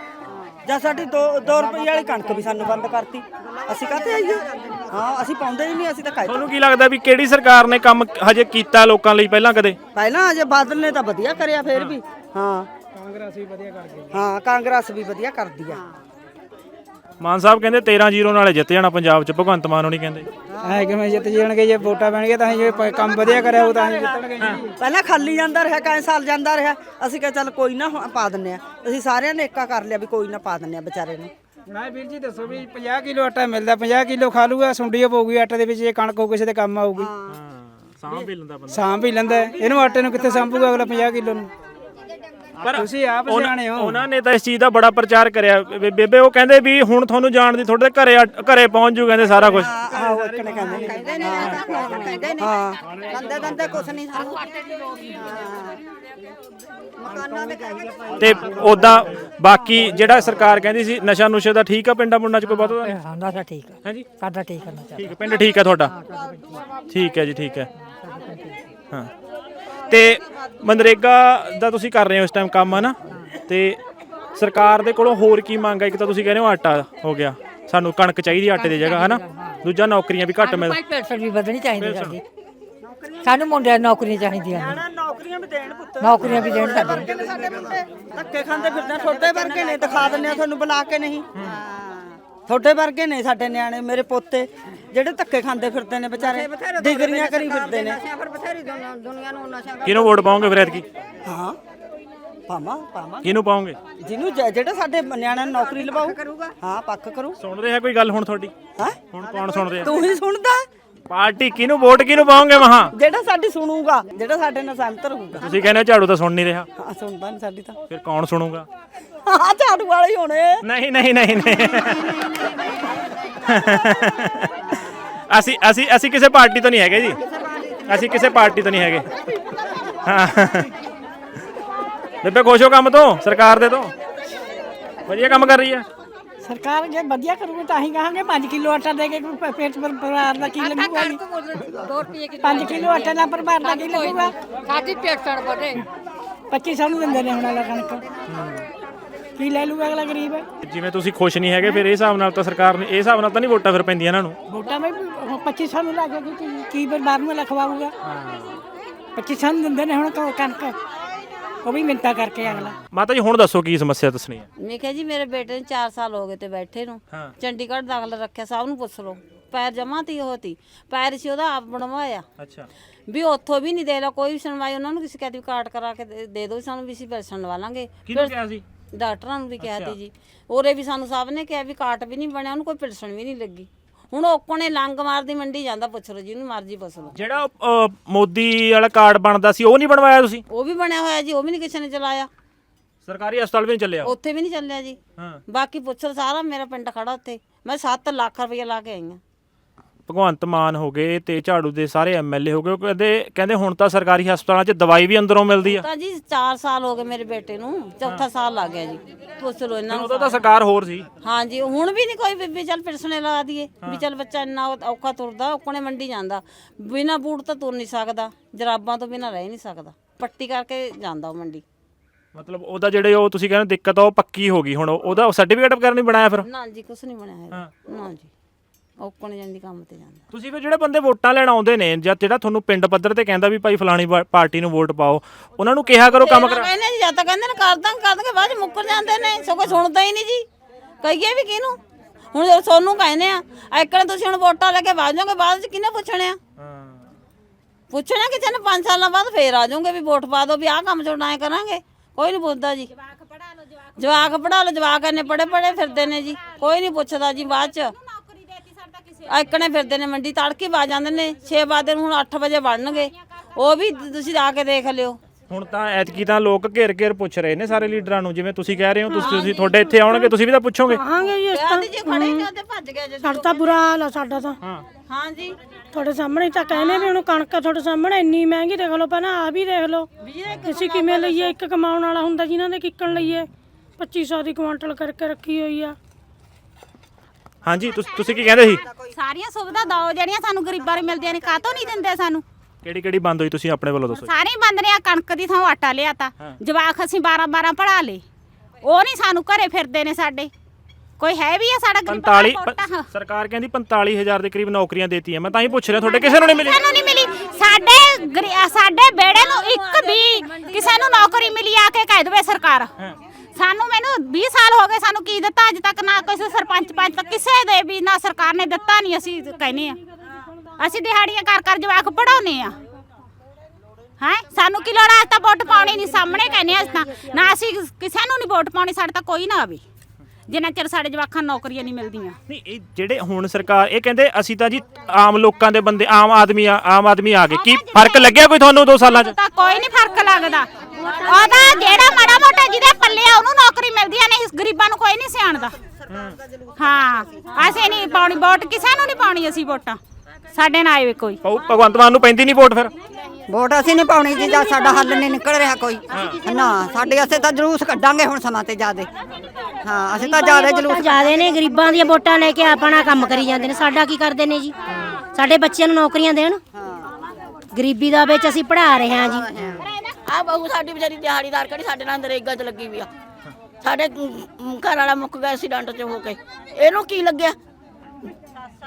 ਜਾਂ ਸਾਡੀ 2 2 ਰੁਪਏ ਵਾਲੀ ਕਣਕ ਵੀ ਸਾਨੂੰ ਬੰਦ ਕਰਤੀ। ਅਸੀਂ ਕਹਤੇ ਆਈਏ? ਹਾਂ ਅਸੀਂ ਪਾਉਂਦੇ ਹੀ ਨਹੀਂ ਅਸੀਂ ਤਾਂ ਖਾਈ ਤੁਹਾਨੂੰ ਕੀ ਲੱਗਦਾ ਵੀ ਕਿਹੜੀ ਸਰਕਾਰ ਨੇ ਕੰਮ ਹਜੇ ਕੀਤਾ ਲੋਕਾਂ ਲਈ ਪਹਿਲਾਂ ਕਦੇ? ਪਹਿਲਾਂ ਅਜੇ ਬਾਦਲ ਨੇ ਤਾਂ ਵਧੀਆ ਕਰਿਆ ਫੇਰ ਵੀ। ਹਾਂ। ਕਾਂਗਰਸ ਵੀ ਵਧੀਆ ਕਰ ਗਈ। ਹਾਂ ਕਾਂਗਰਸ ਵੀ ਵਧੀਆ ਕਰਦੀ ਆ। ਮਾਨ ਸਾਹਿਬ ਕਹਿੰਦੇ 13-0 ਨਾਲੇ ਜਿੱਤ ਜਾਣਾ ਪੰਜਾਬ 'ਚ ਭਗਵੰਤ ਮਾਨ ਹੋਣੀ ਕਹਿੰਦੇ। ਐ ਕਿਵੇਂ ਜਿੱਤ ਜਾਣਗੇ ਜੇ ਵੋਟਾਂ ਪੈਣਗੇ ਤਾਂ ਅਸੀਂ ਜੇ ਕੰਮ ਵਧੀਆ ਕਰਿਆ ਉਹ ਤਾਂ ਜਿੱਤਣਗੇ। ਪਹਿਲਾਂ ਖਾਲੀ ਜਾਂਦਾ ਰਿਹਾ ਕਈ ਸਾਲ ਜਾਂਦਾ ਰਿਹਾ। ਅਸੀਂ ਕਿਹਾ ਚੱਲ ਕੋਈ ਨਾ ਹੁਣ ਪਾ ਦਿੰਨੇ ਆ ਅਸੀਂ ਸਾਰਿਆਂ ਨੇ ਏਕਾ ਕਰ ਲਿਆ ਵੀ ਕੋਈ ਨਾ ਪਾ ਦਿੰਨੇ ਆ ਵਿਚਾਰੇ ਨੂੰ। ਨਾ ਵੀਰ ਜੀ ਦੱਸੋ ਵੀ 50 ਕਿਲੋ ਆਟਾ ਮਿਲਦਾ 50 ਕਿਲੋ ਖਾ ਲੂਗਾ ਸੁੰਡੀ ਪਊਗੀ ਆਟੇ ਦੇ ਵਿੱਚ ਜੇ ਕਣਕ ਹੋ ਕਿਸੇ ਦੇ ਕੰਮ ਆਊਗੀ। ਸਾਹ ਵੀ ਲੈਂਦਾ ਬੰਦਾ। ਸਾਂਭ ਹੀ ਲੈਂਦਾ। ਇਹਨੂੰ ਆਟੇ ਨੂੰ ਕਿੱਥੇ ਸਾਂਭੂਗਾ ਅਗਲਾ 50 ਕਿਲੋ ਨੂੰ? ਪਰ ਤੁਸੀਂ ਆਪ ਸਿਆਣੇ ਹੋ। ਉਹਨਾਂ ਨੇ ਤਾਂ ਇਸ ਚੀਜ਼ ਦਾ ਬੜਾ ਪ੍ਰਚਾਰ ਕਰਿਆ। ਬੇ- ਬੇਬੇ ਉਹ ਕਹਿੰਦੇ ਵੀ ਹੁਣ ਤੁਹਾਨੂੰ ਜਾਣ ਦੀ ਤੁਹਾਡੇ ਘਰੇ ਆ- ਘਰੇ ਪਹੁੰਚ ਜੂ ਕਹਿੰਦੇ ਸਾਰਾ ਕੁਝ ਆਹੋ ਇੱਕ ਨੇ ਕਹਿੰਦੇ ਨੇ। ਕਹਿੰਦੇ ਨੇ ਕਹਿੰਦੇ ਨੇ ਹਾਂ। ਦੰਦੇ ਦੰਦੇ ਕੁਛ ਨਹੀਂ ਸਾਨੂੰ ਮਕਾਨਾਂ ਦੇ ਕਹਿੰਦੇ ਤੇ ਉਦਾਂ ਬਾਕੀ ਜਿਹੜਾ ਸਰਕਾਰ ਕਹਿੰਦੀ ਸੀ ਨਸ਼ਾ ਨੁਸ਼ੇ ਦਾ ਠੀਕ ਆ ਪਿੰਡਾਂ ਪੁੰਡਾਂ 'ਚ ਕੋਈ ਬਹੁਤਾ ਨਹੀਂ? ਸਾਡਾ ਤਾਂ ਠੀਕ ਹੈ ਹਾਂਜੀ? ਸਾਡਾ ਠੀਕ ਕਰਨਾ ਚਾਹੀਦਾ ਠੀਕ ਹੈ ਪਿੰਡ ਠੀਕ ਹੈ ਤੁਹਾਡਾ? ਠੀਕ ਹੈ ਜੀ ਠੀਕ ਹੈ। ਹਾਂ। ਤੇ ਮਨਰੇਗਾ ਦਾ ਤੁਸੀਂ ਕਰ ਰਹੇ ਹੋ ਇਸ ਟਾਈਮ ਕੰਮ ਹੈ ਨਾ ਤੇ ਸਰਕਾਰ ਦੇ ਕੋਲੋਂ ਹੋਰ ਕੀ ਮੰਗ ਹੈ? ਇੱਕ ਤਾਂ ਤੁਸੀਂ ਕਹਿੰਦੇ ਹੋ ਆਟਾ ਹੋ ਗਿਆ। ਸਾਨੂੰ ਕਣਕ ਚਾਹੀਦੀ ਆਟੇ ਦੀ ਜਗ੍ਹਾ ਹੈ ਨਾ ਦੂਜਾ ਨੌਕਰੀਆਂ ਵੀ ਘੱਟ ਮਿਲ ਭਾਈ ਪੈਨਸ਼ਨ ਵੀ ਵਧਣੀ ਚਾਹੀਦੀ ਸਾਡੀ। ਸਾਨੂੰ ਮੁੰਡਿਆਂ ਨੂੰ ਨੌਕਰੀਆਂ ਚਾਹੀਦੀਆਂ ਨੇ। ਨੌਕਰੀਆਂ ਵੀ ਦੇਣ ਪੁੱਤ। ਨੌਕਰੀਆਂ ਵੀ ਦੇਣ ਸਾਡੇ। ਸਾਡੇ ਮੁੰਡੇ ਧੱਕੇ ਖਾਂਦੇ ਫਿਰਦੇ ਛੋਟੇ ਵਰਗੇ ਨੇ ਦਿਖਾ ਦਿੰਨੇ ਆ ਤੁਹਾਨੂੰ ਬੁਲਾ ਕੇ ਨਹੀਂ। ਤੁਹਾਡੇ ਵਰਗੇ ਨੇ ਸਾਡੇ ਨਿਆਣੇ ਮੇਰੇ ਪੋਤੇ ਜਿਹੜੇ ਧੱਕੇ ਖਾਂਦੇ ਫਿਰਦੇ ਨੇ ਵਿਚਾਰੇ ਡਿਗਰੀਆਂ ਕਰੀ ਫਿਰਦੇ ਨੇ। ਨਸ਼ਿਆਂ ਪਰ ਬਥੇਰੀ ਦੁਨੀਆ- ਦੁਨੀਆ ਨੂੰ ਨਸ਼ਿਆਂ ਕਿਹਨੂੰ ਵੋਟ ਪਾਓਗੇ ਫਿਰ ਐਤਕੀ? ਹਾਂ। ਪਾਵਾਂ ਪਾਵਾਂ। ਕਿਹਨੂੰ ਪਾਓਗੇ? ਜਿਹਨੂੰ ਜ- ਜਿਹੜਾ ਸਾਡੇ ਨਿਆਣਿਆਂ ਨੂੰ ਨੌਕਰੀ ਲਵਾਉ ਹਾਂ ਪੱਕ ਕਰੂ। ਸੁਣ ਰਿਹਾ ਕੋਈ ਗੱਲ ਹੁਣ ਤੁਹਾਡੀ? ਹਾਂ? ਹੁਣ ਕੌਣ ਸੁਣ ਰਿਹਾ? ਤੂੰ ਹੀ ਸੁਣਦਾ। ਪਾਰਟੀ ਕਿਹਨੂੰ ਵੋਟ ਕਿਹਨੂੰ ਪਾਓਗੇ ਮਹਾ? ਜਿਹੜਾ ਸਾਡੀ ਸੁਣੂਗਾ ਜਿਹੜਾ ਸਾਡੇ ਨਾਲ ਸਹਿਮਤ ਰਹੂਗਾ। ਤੁਸੀਂ ਕਹਿੰਦੇ ਹੋ ਝਾੜੂ ਤਾਂ ਸੁਣ ਨਹੀਂ ਰਿਹਾ। ਹਾਂ ਸੁਣਦਾ ਨਹੀਂ ਸਾਡੀ ਤਾਂ। ਫਿਰ ਕੌਣ ਸੁਣੂਗਾ? ਹਾਂ ਝਾੜੂ ਵਾਲੇ ਹੀ ਹੋਣੇ। ਨਹੀਂ ਨਹੀਂ ਨਹੀਂ ਨਹੀਂ। ਅਸੀਂ ਅਸੀਂ ਅਸੀਂ ਕਿਸੇ ਪਾਰਟੀ ਤੋਂ ਨਹੀਂ ਹੈਗੇ ਜੀ। ਅਸੀਂ ਕਿਸੇ ਪਾਰਟੀ ਤੋਂ ਨਹੀਂ ਹੈਗੇ। ਹਾਂ। ਬੇਬੇ ਖੁਸ਼ ਹੋ ਕੰਮ ਤੋਂ? ਸਰਕਾਰ ਦੇ ਤੋਂ? ਵਧੀਆ ਕੰਮ ਕਰ ਰਹੀ ਹੈ? ਸਰਕਾਰ ਜੇ ਵਧੀਆ ਕਰੂਗੀ ਤਾਂ ਹੀ ਕਹਾਂਗੇ 5 ਕਿਲੋ ਆਟਾ ਦੇ ਕੇ ਕੋਈ ਪੇਟ ਪਰ ਪਰਿਵਾਰ ਦਾ ਕੀ ਲੱਗੂਗਾ ਜੀ? 5 ਕਿਲੋ ਆਟੇ ਦਾ ਪਰਿਵਾਰ ਦਾ ਕੀ ਲੱਗੂਗਾ? ਖਾਦੀ ਪੇਟ ਸੜ ਬਦੇ 2500 ਨੂੰ ਦਿੰਦੇ ਨੇ ਹੁਣ ਵਾਲਾ ਕਣਕ। ਕੀ ਲੈ ਲੂਗਾ ਅਗਲਾ ਗਰੀਬ? ਜਿਵੇਂ ਤੁਸੀਂ ਖੁਸ਼ ਨਹੀਂ ਹੈਗੇ ਫਿਰ ਇਹ ਹਿਸਾਬ ਨਾਲ ਤਾਂ ਸਰਕਾਰ ਨੇ ਇਹ ਹਿਸਾਬ ਨਾਲ ਤਾਂ ਨਹੀਂ ਵੋਟਾਂ ਫਿਰ ਪੈਂਦੀਆਂ ਇਹਨਾਂ ਨੂੰ। ਵੋਟਾਂ ਵਿੱਚ 2500 ਨੂੰ ਲੱਗ ਗਈ ਕੀ ਕੀ ਬਰਬਾਦ ਨੂੰ ਲਖਵਾਊਗਾ? 2500 ਨੂੰ ਦਿੰਦੇ ਨੇ ਹੁਣ ਕ- ਕਣਕ। ਉਹ ਵੀ ਮਿੰਤਾ ਕਰਕੇ ਅਗਲਾ। ਮਾਤਾ ਜੀ ਹੁਣ ਦੱਸੋ ਕੀ ਸਮੱਸਿਆ ਦੱਸਣੀ ਹੈ? ਮੈਂ ਕਿਹਾ ਜੀ ਮੇਰੇ ਬੇਟੇ ਨੂੰ 4 ਸਾਲ ਹੋ ਗਏ ਤੇ ਬੈਠੇ ਨੂੰ। ਹਾਂ। ਚੰਡੀਗੜ੍ਹ ਦਾਖਲ ਰੱਖਿਆ ਸਭ ਨੂੰ ਪੁੱਛ ਲਓ। ਪੈਰ ਜਮਾ ਤੀ ਹੋਤੀ ਪੈਰ ਸੀ ਉਹਦਾ ਆਪ ਬਣਵਾਇਆ। ਅੱਛਾ। ਵੀ ਉੱਥੋਂ ਵੀ ਨਹੀਂ ਦੇ ਲਾ ਕੋਈ ਵੀ ਸੁਣਵਾਈ ਉਹਨਾਂ ਨੂੰ ਕਿਸੇ ਕਹਿੰਦੀ ਕਾਰਡ ਕਰਾ ਕੇ ਦੇ- ਦੇ ਦਿਓ ਸਾਨੂੰ ਵੀ ਅਸੀਂ ਪੈਸੇ ਲਵਾਲਾਂਗੇ ਕਿਹਨੂੰ ਕਿਹਾ ਸੀ? ਡਾਕਟਰਾਂ ਨੂੰ ਵੀ ਕਿਹਾ ਤੀ ਜੀ। ਉਰੇ ਵੀ ਸਾਨੂੰ ਸਭ ਨੇ ਕਿਹਾ ਵੀ ਕਾਰਟ ਵੀ ਨਹੀਂ ਬਣਿਆ ਉਹਨੂੰ ਕੋਈ ਪਿਲਸਣ ਵੀ ਨਹੀਂ ਲੱਗੀ। ਹੁਣ ਨੇ ਲੰਗ ਮਾਰਦੀ ਮੰਡੀ ਜਾਂਦਾ ਪੁੱਛ ਲਓ ਜਿਹਨੂੰ ਮਰਜ਼ੀ ਪੁੱਛ ਲਓ। ਜਿਹੜਾ ਮੋਦੀ ਵਾਲਾ ਕਾਰਡ ਬਣਦਾ ਸੀ ਉਹ ਨਹੀਂ ਬਣਵਾਇਆ ਤੁਸੀਂ? ਉਹ ਵੀ ਬਣਿਆ ਹੋਇਆ ਜੀ ਉਹ ਵੀ ਨਹੀਂ ਕਿਸੇ ਨੇ ਚਲਾਇਆ। ਸਰਕਾਰੀ ਹਸਪਤਾਲ ਵੀ ਨਹੀਂ ਚੱਲਿਆ? ਉੱਥੇ ਵੀ ਨਹੀਂ ਚੱਲਿਆ ਜੀ। ਹਾਂ। ਬਾਕੀ ਪੁੱਛ ਲਓ ਸਾਰਾ ਮੇਰਾ ਪਿੰਡ ਖੜਾ ਉੱਥੇ। ਮੈਂ 7 ਲੱਖ ਰੁਪਏ ਲਾ ਕੇ ਆਈ ਹਾਂ। ਭਗਵੰਤ ਮਾਨ ਹੋ ਗਏ ਤੇ ਝਾੜੂ ਦੇ ਸਾਰੇ ਐਮਐਲਏ ਹੋ ਗਏ ਉਹ ਕਹਿੰਦੇ ਕਹਿੰਦੇ ਹੁਣ ਤਾਂ ਸਰਕਾਰੀ ਹਸਪਤਾਲਾਂ 'ਚ ਦਵਾਈ ਵੀ ਅੰਦਰੋਂ ਮਿਲਦੀ ਆ। ਤਾਂ ਜੀ 4 ਸਾਲ ਹੋ ਗਏ ਮੇਰੇ ਬੇਟੇ ਨੂੰ ਚੌਥਾ ਸਾਲ ਲੱਗ ਗਿਆ ਜੀ। ਪੁੱਛ ਲਓ ਇਹਨਾਂ ਨੂੰ ਉਦੋਂ ਤਾਂ ਸਰਕਾਰ ਹੋਰ ਸੀ। ਹਾਂਜੀ ਹੁਣ ਵੀ ਨਹੀਂ ਕੋਈ ਬੀਬੀ ਚੱਲ ਪਿਰਸਣੇ ਲਾ ਦਈਏ ਵੀ ਚੱਲ ਬੱਚਾ ਇੰਨਾ ਔ- ਔਖਾ ਤੁਰਦਾ ਔਕਣੇ ਮੰਡੀ ਜਾਂਦਾ। ਬਿਨਾ ਬੂਟ ਤਾਂ ਤੁਰ ਨਹੀਂ ਸਕਦਾ ਜਰਾਬਾਂ ਤੋਂ ਬਿਨਾ ਰਹਿ ਨਹੀਂ ਸਕਦਾ। ਪੱਟੀ ਕਰਕੇ ਜਾਂਦਾ ਉਹ ਮੰਡੀ। ਮਤਲਬ ਉਹਦਾ ਜਿਹੜੇ ਉਹ ਤੁਸੀਂ ਕਹਿੰਦੇ ਦਿੱਕਤ ਆ ਉਹ ਪੱਕੀ ਹੋ ਗਈ ਹੁਣ। ਉਹ- ਉਹਦਾ ਸਰਟੀਫਿਕੇਟ ਵਗੈਰਾ ਨਹੀਂ ਬਣਾਇਆ ਫਿਰ? ਨਾ ਜੀ ਕੁਛ ਨਹੀਂ ਬਣਿਆ ਹੈਗਾ ਨਾ ਜੀ। ਔਕਣੇ ਜਾਂਦੀ ਕੰਮ ਤੇ ਜਾਂਦਾ। ਤੁਸੀਂ ਫਿਰ ਜਿਹੜੇ ਬੰਦੇ ਵੋਟਾਂ ਲੈਣ ਆਉਂਦੇ ਨੇ ਜਾਂ ਜਿਹੜਾ ਤੁਹਾਨੂੰ ਪਿੰਡ ਪੱਧਰ ਤੇ ਕਹਿੰਦਾ ਵੀ ਭਾਈ ਫਲਾਣੀ ਪਾ- ਪਾਰਟੀ ਨੂੰ ਵੋਟ ਪਾਓ ਉਹਨਾਂ ਨੂੰ ਕਿਹਾ ਕਰੋ ਕੰਮ ਕਰਾ ਕਹਿੰਦੇ ਜੀ ਜਾਂ ਤਾਂ ਕਹਿੰਦੇ ਨੇ ਕਰ ਦਾਂਗੇ ਕਰ ਦਾਂਗੇ ਬਾਅਦ ਚ ਮੁੱਕਰ ਜਾਂਦੇ ਨੇ। ਸਗੋਂ ਸੁਣਦਾ ਹੀ ਨਹੀਂ ਜੀ। ਕਹੀਏ ਵੀ ਕਿਹਨੂੰ? ਹੁਣ ਜਦੋਂ ਸੋਨੂੰ ਕਹਿੰਦੇ ਆ ਐਕਣ ਤੁਸੀਂ ਹੁਣ ਵੋਟਾਂ ਲੈ ਕੇ ਜਾਓਗੇ ਬਾਅਦ ਚ ਕਿਹਨੇ ਪੁੱਛਣੇ ਆ? ਪੁੱਛਣਾ ਕਿਸੇ ਨੇ 5 ਸਾਲਾਂ ਬਾਅਦ ਫੇਰ ਆ ਜਾਓਗੇ ਵੀ ਵੋਟ ਪਾ ਦਿਓ ਵੀ ਆਹ ਕੰਮ ਛੋੜਨਾ ਹੈ ਕਰਾਂਗੇ। ਕੋਈ ਨਹੀਂ ਪੁੱਛਦਾ ਜੀ। ਜਵਾਕ ਪੜਾ ਲਓ ਜਵਾਕ। ਇਹਨੇ ਪੜੇ ਪੜੇ ਫਿਰਦੇ ਨੇ ਜੀ। ਕੋਈ ਨਹੀਂ ਪੁੱਛਦਾ ਜੀ ਬਾਅਦ ਚ। ਐਕਣੇ ਫਿਰਦੇ ਨੇ ਮੰਡੀ ਤੜਕੇ ਆ ਜਾਂਦੇ ਨੇ 6 ਵਜੇ ਨੂੰ ਹੁਣ 8 ਵਜੇ ਬਣਨਗੇ। ਉਹ ਵੀ ਤੁਸੀਂ ਆ ਕੇ ਦੇਖ ਲਿਓ। ਹੁਣ ਤਾਂ ਐਤਕੀ ਤਾਂ ਲੋਕ ਘੇਰ ਘੇਰ ਪੁੱਛ ਰਹੇ ਨੇ ਸਾਰੇ ਲੀਡਰਾਂ ਨੂੰ ਜਿਵੇਂ ਤੁਸੀਂ ਕਹਿ ਰਹੇ ਹੋ ਤੁਸੀਂ ਤੁਸੀਂ ਤੁਹਾਡੇ ਇੱਥੇ ਆਉਣਗੇ ਤੁਸੀਂ ਵੀ ਤਾਂ ਪੁੱਛੋਗੇ। ਕਹਾਂਗੇ ਜੀ ਇਸ ਤਰ੍ਹਾਂ। ਜੀ ਖੜੇ ਹੀ। ਤੇ ਭੱਜ ਗਿਆ ਜੀ ਸਾਡਾ ਤਾਂ ਬੁਰਾ ਹਾਲ ਆ ਸਾਡਾ ਤਾਂ। ਹਾਂ। ਹਾਂ ਜੀ। ਤੁਹਾਡੇ ਸਾਹਮਣੇ ਤਾਂ ਕਹਿੰਦੇ ਵੀ ਹੁਣ ਕਣਕ ਤੁਹਾਡੇ ਸਾਹਮਣੇ ਇੰਨੀ ਮਹਿੰਗੀ ਦੇਖ ਲਓ ਪਹਿਲਾਂ ਆ ਵੀ ਦੇਖ ਲਓ। ਅਸੀਂ ਕਿਵੇਂ ਲਈਏ ਇੱਕ ਕਮਾਉਣ ਵਾਲਾ ਹੁੰਦਾ ਜਿਨ੍ਹਾਂ ਦੇ ਕਿੱਕਣ ਲਈਏ। 2500 ਦੀ ਕੁਆਂਟਲ ਕਰਕੇ ਰੱਖੀ ਹੋਈ ਆ। ਹਾਂਜੀ ਤੁਸੀਂ ਤੁਸੀਂ ਕੀ ਕਹਿੰਦੇ ਸੀ? ਸਾਰੀਆਂ ਸੁਵਿਧਾ ਦਿਓ ਜਿਹੜੀਆਂ ਸਾਨੂੰ ਗਰੀਬਾਂ ਨੂੰ ਮਿਲਦੀਆਂ ਨੇ ਕਾਹਤੋਂ ਨਹੀਂ ਦਿੰਦੇ ਸਾਨੂੰ? ਕਿਹੜੀ ਕਿਹੜੀ ਬੰਦ ਹੋਈ ਤੁਸੀਂ ਆਪਣੇ ਵੱਲੋਂ ਦੱਸੋ ਸਾਰੇ ਬੰਦ ਨੇ ਆ ਕਣਕ ਦੀ ਥਾਂ ਆਟਾ ਲਿਆਤਾ ਜਵਾਕ ਅਸੀਂ 12 12 ਪੜਾ ਲੇ ਉਹ ਨਹੀਂ ਸਾਨੂੰ ਘਰੇ ਫਿਰਦੇ ਨੇ ਸਾਡੇ। ਕੋਈ ਹੈ ਵੀ ਆ ਸਾਡਾ ਗਰੀਬਾਂ 45 ਦਾ ਕੋਟਾ? ਸਰਕਾਰ ਕਹਿੰਦੀ 45000 ਦੇ ਕਰੀਬ ਨੌਕਰੀਆਂ ਦੇਤੀਆਂ। ਮੈਂ ਤਾਂ ਹੀ ਪੁੱਛ ਰਿਹਾ ਤੁਹਾਡੇ ਕਿਸੇ ਨੂੰ ਨਹੀਂ ਮਿਲੀ? ਸਾਨੂੰ ਨਹੀਂ ਮਿਲੀ। ਸਾਡੇ ਗਰੀ- ਸਾਡੇ ਬੇੜੇ ਨੂੰ ਇੱਕ ਵੀ ਕਿਸੇ ਨੂੰ ਨੌਕਰੀ ਮਿਲੀ ਆ ਕੇ ਕਹਿ ਦੇਵੇ ਸਰਕਾਰ। ਸਾਨੂੰ ਮੈਨੂੰ 20 ਸਾਲ ਹੋ ਗਏ ਸਾਨੂੰ ਕੀ ਦਿੱਤਾ? ਅੱਜ ਤੱਕ ਨਾ ਕਿਸੇ ਸਰਪੰਚ ਪੰਚ ਤੱਕ ਕਿਸੇ ਦੇ ਵੀ ਨਾ ਸਰਕਾਰ ਨੇ ਦਿੱਤਾ ਨਹੀਂ ਅਸੀਂ ਕਹਿੰਦੇ ਆ। ਅਸੀਂ ਦਿਹਾੜੀਆਂ ਕਰ ਕਰ ਜਵਾਕ ਪੜਾਉਨੇ ਆ। ਹੈ? ਸਾਨੂੰ ਕੀ ਲੋੜ ਅੱਜ ਅਸੀਂ ਤਾਂ ਵੋਟ ਪਾਉਣੀ ਨਹੀਂ ਸਾਹਮਣੇ ਕਹਿੰਦੇ ਆ ਅਸੀਂ ਤਾਂ ਨਾ ਅਸੀਂ ਕਿਸੇ ਨੂੰ ਨਹੀਂ ਵੋਟ ਪਾਉਣੀ, ਸਾਡੇ ਤਾਂ ਕੋਈ ਨਾ ਆਵੇ। ਜਿੰਨਾ ਚਿਰ ਸਾਡੇ ਜਵਾਕਾਂ ਨੂੰ ਨੌਕਰੀਆਂ ਨਹੀਂ ਮਿਲਦੀਆਂ। ਨਹੀਂ ਇਹ ਜਿਹੜੇ ਹੁਣ ਸਰਕਾਰ ਇਹ ਕਹਿੰਦੇ ਅਸੀਂ ਤਾਂ ਜੀ ਆਮ ਲੋਕਾਂ ਦੇ ਬੰਦੇ ਆਮ ਆਦਮੀ ਆ- ਆਮ ਆਦਮੀ ਆ ਗਏ। ਕੀ ਫ਼ਰਕ ਲੱਗਿਆ ਕੋਈ ਤੁਹਾਨੂੰ 2 ਸਾਲਾਂ 'ਚ? ਤਾਂ ਕੋਈ ਨਹੀਂ ਫ਼ਰਕ ਲੱਗਦਾ। ਉਹਦਾ ਜਿਹੜਾ ਮਾੜਾ ਮੋਟਾ ਜਿਹਦੇ ਪੱਲੇ ਆ ਉਹਨੂੰ ਨੌਕਰੀ ਮਿਲਦੀ ਆ ਨਹੀਂ ਗਰੀਬਾਂ ਨੂੰ ਕੋਈ ਨਹੀਂ ਸਿਆਣਦਾ। ਹਾਂ ਅਸੀਂ ਨਹੀਂ ਪਾਉਣੀ ਵੋਟ ਕਿਸੇ ਨੂੰ ਨਹੀਂ ਪਾਉਣੀ ਅਸੀਂ ਵੋਟਾਂ। ਸਾਡੇ ਨਾਲ ਆਏ ਕੋਈ। ਭਗਵੰਤ ਮਾਨ ਨੂੰ ਪੈਂਦੀ ਨਹੀਂ ਵੋਟ ਫਿਰ? ਵੋਟ ਅਸੀਂ ਨਹੀਂ ਪਾਉਣੀ ਜੀ ਜਦ ਸਾਡਾ ਹੱਲ ਨਹੀਂ ਨਿਕਲ ਰਿਹਾ ਕੋਈ। ਨਾ ਸਾਡੇ ਅਸੀਂ ਤਾਂ ਜਲੂਸ ਕੱਢਾਂਗੇ ਹੁਣ ਸਮਾਂ ਤੇ ਜਿਆਦੇ। ਹਾਂ ਅਸੀਂ ਤਾਂ ਜਿਆਦੇ ਜਲੂਸ ਜਿਆਦੇ ਨੇ ਗਰੀਬਾਂ ਦੀਆਂ ਵੋਟਾਂ ਲੈ ਕੇ ਆਪਣਾ ਕੰਮ ਕਰੀ ਜਾਂਦੇ ਨੇ। ਸਾਡਾ ਕੀ ਕਰਦੇ ਨੇ ਜੀ? ਸਾਡੇ ਬੱਚਿਆਂ ਨੂੰ ਨੌਕਰੀਆਂ ਦੇਣ। ਗਰੀਬੀ ਦਾ ਵਿੱਚ ਅਸੀਂ ਪੜ੍ਹਾ ਰਹੇ ਹਾਂ ਜੀ। ਆ ਬਹੂ ਸਾਡੀ ਵਿਚਾਰੀ ਦਿਹਾੜੀਦਾਰ ਕਿਹੜੀ ਸਾਡੇ ਨਾਲ ਨਰੇਗਾ 'ਚ ਲੱਗੀ ਵੀ ਆ। ਸਾਡੇ ਘਰ ਵਾਲਾ ਮੁੱਕ ਗਿਆ ਐਕਸੀਡੈਂਟ 'ਚ ਹੋ ਕੇ। ਇਹਨੂੰ ਕੀ ਲੱਗਿਆ?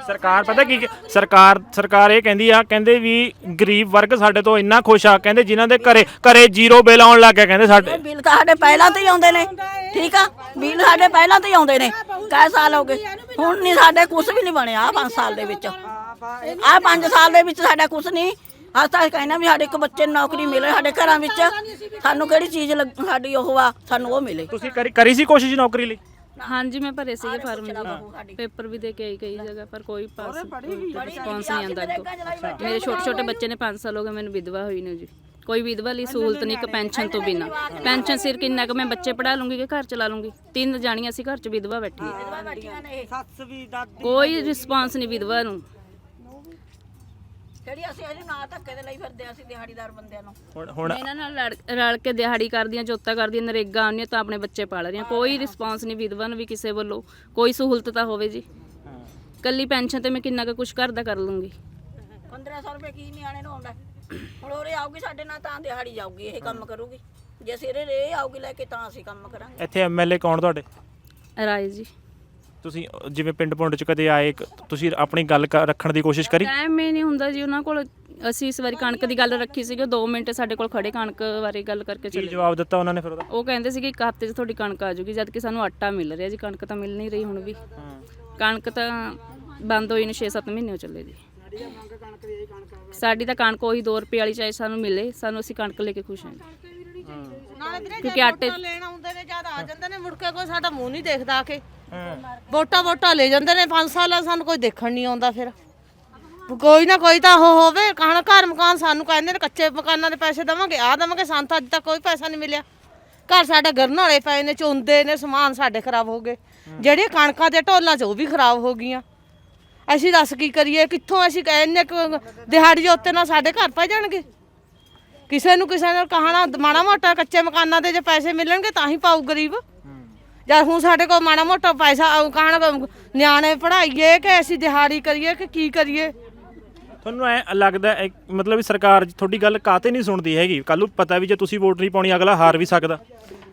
ਸਰਕਾਰ ਪਤਾ ਕੀ ਸਰਕਾਰ ਸਰਕਾਰ ਇਹ ਕਹਿੰਦੀ ਆ ਕਹਿੰਦੇ ਵੀ ਗਰੀਬ ਵਰਗ ਸਾਡੇ ਤੋਂ ਇੰਨਾ ਖੁਸ਼ ਆ ਕਹਿੰਦੇ ਜਿਨ੍ਹਾਂ ਦੇ ਘਰੇ ਘਰੇ ਜ਼ੀਰੋ ਬਿੱਲ ਆਉਣ ਲੱਗ ਗਿਆ ਕਹਿੰਦੇ ਸਾਡੇ। ਬਿੱਲ ਤਾਂ ਸਾਡੇ ਪਹਿਲਾਂ ਤੋਂ ਹੀ ਆਉਂਦੇ ਨੇ ਠੀਕ ਆ? ਬਿੱਲ ਸਾਡੇ ਪਹਿਲਾਂ ਤੋਂ ਹੀ ਆਉਂਦੇ ਨੇ ਕਈ ਸਾਲ ਹੋ ਗਏ। ਹੁਣ ਨਹੀਂ ਸਾਡੇ ਕੁਝ ਵੀ ਨਹੀਂ ਬਣਿਆ ਆ 5 ਸਾਲ ਦੇ ਵਿੱਚ। ਆ 5 ਸਾਲ ਦੇ ਵਿੱਚ ਸਾਡਾ ਕੁਝ ਨਹੀਂ। ਅੱਜ ਤੱਕ ਕਹਿੰਦਾ ਵੀ ਸਾਡੇ ਇੱਕ ਬੱਚੇ ਨੂੰ ਨੌਕਰੀ ਮਿਲੇ ਸਾਡੇ ਘਰਾਂ ਵਿੱਚ। ਸਾਨੂੰ ਕਿਹੜੀ ਚੀਜ਼ ਲੱਗ- ਸਾਡੀ ਉਹ ਆ ਸਾਨੂੰ ਉਹ ਮਿਲੇ। ਤੁਸੀਂ ਕਰੀ ਕਰੀ ਸੀ ਕੋਸ਼ਿਸ਼ ਨੌਕਰੀ ਲਈ? ਹਾਂਜੀ ਮੈਂ ਭਰੇ ਸੀਗੇ ਫਾਰਮ ਜੀ। ਪੇਪਰ ਵੀ ਦੇ ਕੇ ਆਈ ਕਈ ਜਗ੍ਹਾ ਪਰ ਕੋਈ ਪਾਸ ਰਿਸਪੌਂਸ ਨਹੀਂ। ਆਂਦਾ ਅੱਗੋਂ ਮੇਰੇ ਛੋਟੇ ਛੋਟੇ ਬੱਚੇ ਨੇ 5 ਸਾਲ ਹੋ ਗਏ ਮੈਨੂੰ ਵਿਧਵਾ ਹੋਈ ਨੂੰ ਜੀ। ਕੋਈ ਵਿਧਵਾ ਲਈ ਸਹੂਲਤ ਨਹੀਂ ਇੱਕ ਪੈਨਸ਼ਨ ਤੋਂ ਬਿਨਾ। ਪੈਨਸ਼ਨ ਸਿਰ ਕਿੰਨਾ ਕੁ ਮੈਂ ਬੱਚੇ ਪੜਾ ਲੂੰਗੀ ਕਿ ਘਰ ਚਲਾ ਲੂੰਗੀ। ਤਿੰਨ ਜਾਣੀਆਂ ਸੀ ਘਰ ਚ ਵਿਧਵਾ ਬੈਠੀ ਹੈ। ਕੋਈ ਰਿਸਪੌਂਸ ਨਹੀਂ ਵਿਧਵਾ ਨੂੰ। ਜਿਹੜੀ ਅਸੀਂ ਇਹਨੂੰ ਨਾ ਧੱਕੇ ਦੇ ਲਈ ਫਿਰਦੇ ਹਾਂ ਅਸੀਂ ਦਿਹਾੜੀਦਾਰ ਬੰਦਿਆਂ ਨੂੰ। ਹੁਣ ਹੁਣ ਇਹਨਾਂ ਨਾਲ ਲੜ- ਰਲ ਕੇ ਦਿਹਾੜੀ ਕਰਦੀਆਂ ਜੋਤਾ ਕਰਦੀਆਂ ਨਰੇਗਾ ਆਉਂਦੀਆਂ ਤਾਂ ਆਪਣੇ ਬੱਚੇ ਪਾਲ ਰਹੀਆਂ। ਕੋਈ ਰਿਸਪੌਂਸ ਨਹੀਂ ਵਿਧਵਾ ਨੂੰ ਵੀ ਕਿਸੇ ਵੱਲੋਂ। ਕੋਈ ਸਹੂਲਤ ਤਾਂ ਹੋਵੇ ਜੀ। ਕੱਲੀ ਪੈਨਸ਼ਨ ਤੇ ਮੈਂ ਕਿੰਨਾ ਕੁ ਕੁਝ ਘਰ ਦਾ ਕਰ ਲੂੰਗੀ। 1500 ਰੁਪਏ ਕੀ ਨਿਆਣੇ ਨੂੰ ਆਉਂਦਾ। ਹੁਣ ਉਰੇ ਆਊਗੀ ਸਾਡੇ ਨਾਲ ਤਾਂ ਦਿਹਾੜੀ ਜਾਊਗੀ ਇਹ ਕੰਮ ਕਰੂਗੀ। ਜੇ ਸਿਰੇ ਰੇ ਆਊਗੀ ਲੈ ਕੇ ਤਾਂ ਅਸੀਂ ਕੰਮ ਕਰਾਂਗੇ। ਇੱਥੇ ਐਮਐਲਏ ਕੌਣ ਤੁਹਾਡੇ? ਰਾਏ ਜੀ। ਤੁਸੀਂ ਅ, ਜਿਵੇਂ ਪਿੰਡ ਪੁੰਡ ਚ ਕਦੇ ਆਏ ਕ- ਤੁਸੀਂ ਆਪਣੀ ਗੱਲ ਕ- ਰੱਖਣ ਦੀ ਕੋਸ਼ਿਸ਼ ਕਰੀ? ਟਾਈਮ ਹੀ ਨਹੀਂ ਹੁੰਦਾ ਜੀ ਉਹਨਾਂ ਕੋਲ। ਅਸੀਂ ਇਸ ਵਾਰੀ ਕਣਕ ਦੀ ਗੱਲ ਰੱਖੀ ਸੀਗੀ 2 ਮਿੰਟ ਸਾਡੇ ਕੋਲ ਖੜੇ ਕਣਕ ਬਾਰੇ ਗੱਲ ਕਰਕੇ ਕੀ ਚਲੇ ਜਵਾਬ ਦਿੱਤਾ ਉਹਨਾਂ ਨੇ ਫਿਰ ਉਹਦਾ? ਉਹ ਕਹਿੰਦੇ ਸੀ ਕਿ ਇੱਕ ਹਫ਼ਤੇ 'ਚ ਤੁਹਾਡੀ ਕਣਕ ਆ ਜਾਊਗੀ ਜਦ ਕਿ ਸਾਨੂੰ ਆਟਾ ਮਿਲ ਰਿਹਾ ਜੀ ਕਣਕ ਤਾਂ ਮਿਲ ਨਹੀਂ ਰਹੀ ਹੁਣ ਵੀ। ਕਣਕ ਤਾਂ ਬੰਦ ਹੋਈ ਨੂੰ 6-7 ਮਹੀਨੇ ਹੋ ਚੱਲੇ ਜੀ। ਸਾਡੀ ਤਾਂ ਕਣਕ ਉਹੀ 2 ਰੁਪਏ ਵਾਲੀ ਚਾਹੇ ਸਾਨੂੰ ਮਿਲੇ ਸਾਨੂੰ ਅਸੀਂ ਕਣਕ ਲੈ ਕੇ ਖੁਸ਼ ਹਾਂ ਜੀ। ਨਾਲੇ ਵੀਰੇ ਕਿਉਂਕਿ ਆਟੇ ਲੈਣ ਆਉਂਦੇ ਨੇ ਜਦ ਆ ਜਾਂਦੇ ਨੇ ਮੁੜ ਕੇ ਕੋਈ ਸਾਡਾ ਮੂੰਹ ਨਹੀਂ ਦੇਖਦਾ ਆ ਕੇ। ਵੋਟਾਂ ਵੋਟਾਂ ਲੈ ਜਾਂਦੇ ਨੇ 5 ਸਾਲਾਂ ਸਾਨੂੰ ਕੋਈ ਦੇਖਣ ਨਹੀਂ ਆਉਂਦਾ ਫਿਰ। ਕੋਈ ਨਾ ਕੋਈ ਤਾਂ ਉਹ ਹੋਵੇ, ਕਹਣ ਘਰ ਮਕਾਨ ਸਾਨੂੰ ਕਹਿੰਦੇ ਨੇ, ਕੱਚੇ ਮਕਾਨਾਂ ਦੇ ਪੈਸੇ ਦੇਵਾਂਗੇ ਆ ਦੇਵਾਂਗੇ, ਸਾਨੂੰ ਤਾਂ ਅੱਜ ਤੱਕ ਕੋਈ ਪੈਸਾ ਨਹੀਂ ਮਿਲਿਆ। ਘਰ ਸਾਡੇ ਗਰਨ ਵਾਲੇ ਪਏ ਨੇ, ਚੁੰਦੇ ਨੇ, ਸਮਾਨ ਸਾਡੇ ਖਰਾਬ ਹੋ ਗਏ। ਜਿਹੜੇ ਕਣਕਾਂ ਦੇ ਢੋਲਾਂ 'ਚ ਉਹ ਵੀ ਖਰਾਬ ਹੋ ਗਈਆਂ। ਅਸੀਂ ਦੱਸ ਕੀ ਕਰੀਏ, ਕਿੱਥੋਂ ਅਸੀਂ ਕਹਿੰਨੇ ਦਿਹਾੜੀ ਦੇ ਉੱਤੇ ਨਾਲ ਸਾਡੇ ਘਰ ਪੈ ਜਾਣਗੇ? ਕਿਸੇ ਨੂੰ ਕਿਸੇ ਨਾਲ ਕਹਾਣਾ, ਮਾੜਾ ਮੋਟਾ ਕੱਚੇ ਮਕਾਨਾਂ ਦੇ ਜੇ ਪੈਸੇ ਮਿਲਣਗੇ ਤਾਂ ਹੀ ਪਾਊ ਗਰੀਬ। ਜਦ ਹੁਣ ਸਾਡੇ ਕੋਲ ਮਾੜਾ ਮੋਟਾ ਪੈਸਾ ਆਊ ਕਹਾਣਾ ਨਿਆਣੇ ਪੜਾਈਏ ਕਿ ਅਸੀਂ ਦਿਹਾੜੀ ਕਰੀਏ ਕਿ ਕੀ ਕਰੀਏ? ਤੁਹਾਨੂੰ ਐ ਲੱਗਦਾ ਹੈ, ਮਤਲਬ ਵੀ ਸਰਕਾਰ ਤੁਹਾਡੀ ਗੱਲ ਕਾਤੇ ਨਹੀਂ ਸੁਣਦੀ ਹੈਗੀ? ਕੱਲ ਨੂੰ ਪਤਾ ਵੀ ਜੇ ਤੁਸੀਂ ਵੋਟ ਨਹੀਂ ਪਾਉਣੀ ਅਗਲਾ ਹਾਰ ਵੀ ਸਕਦਾ।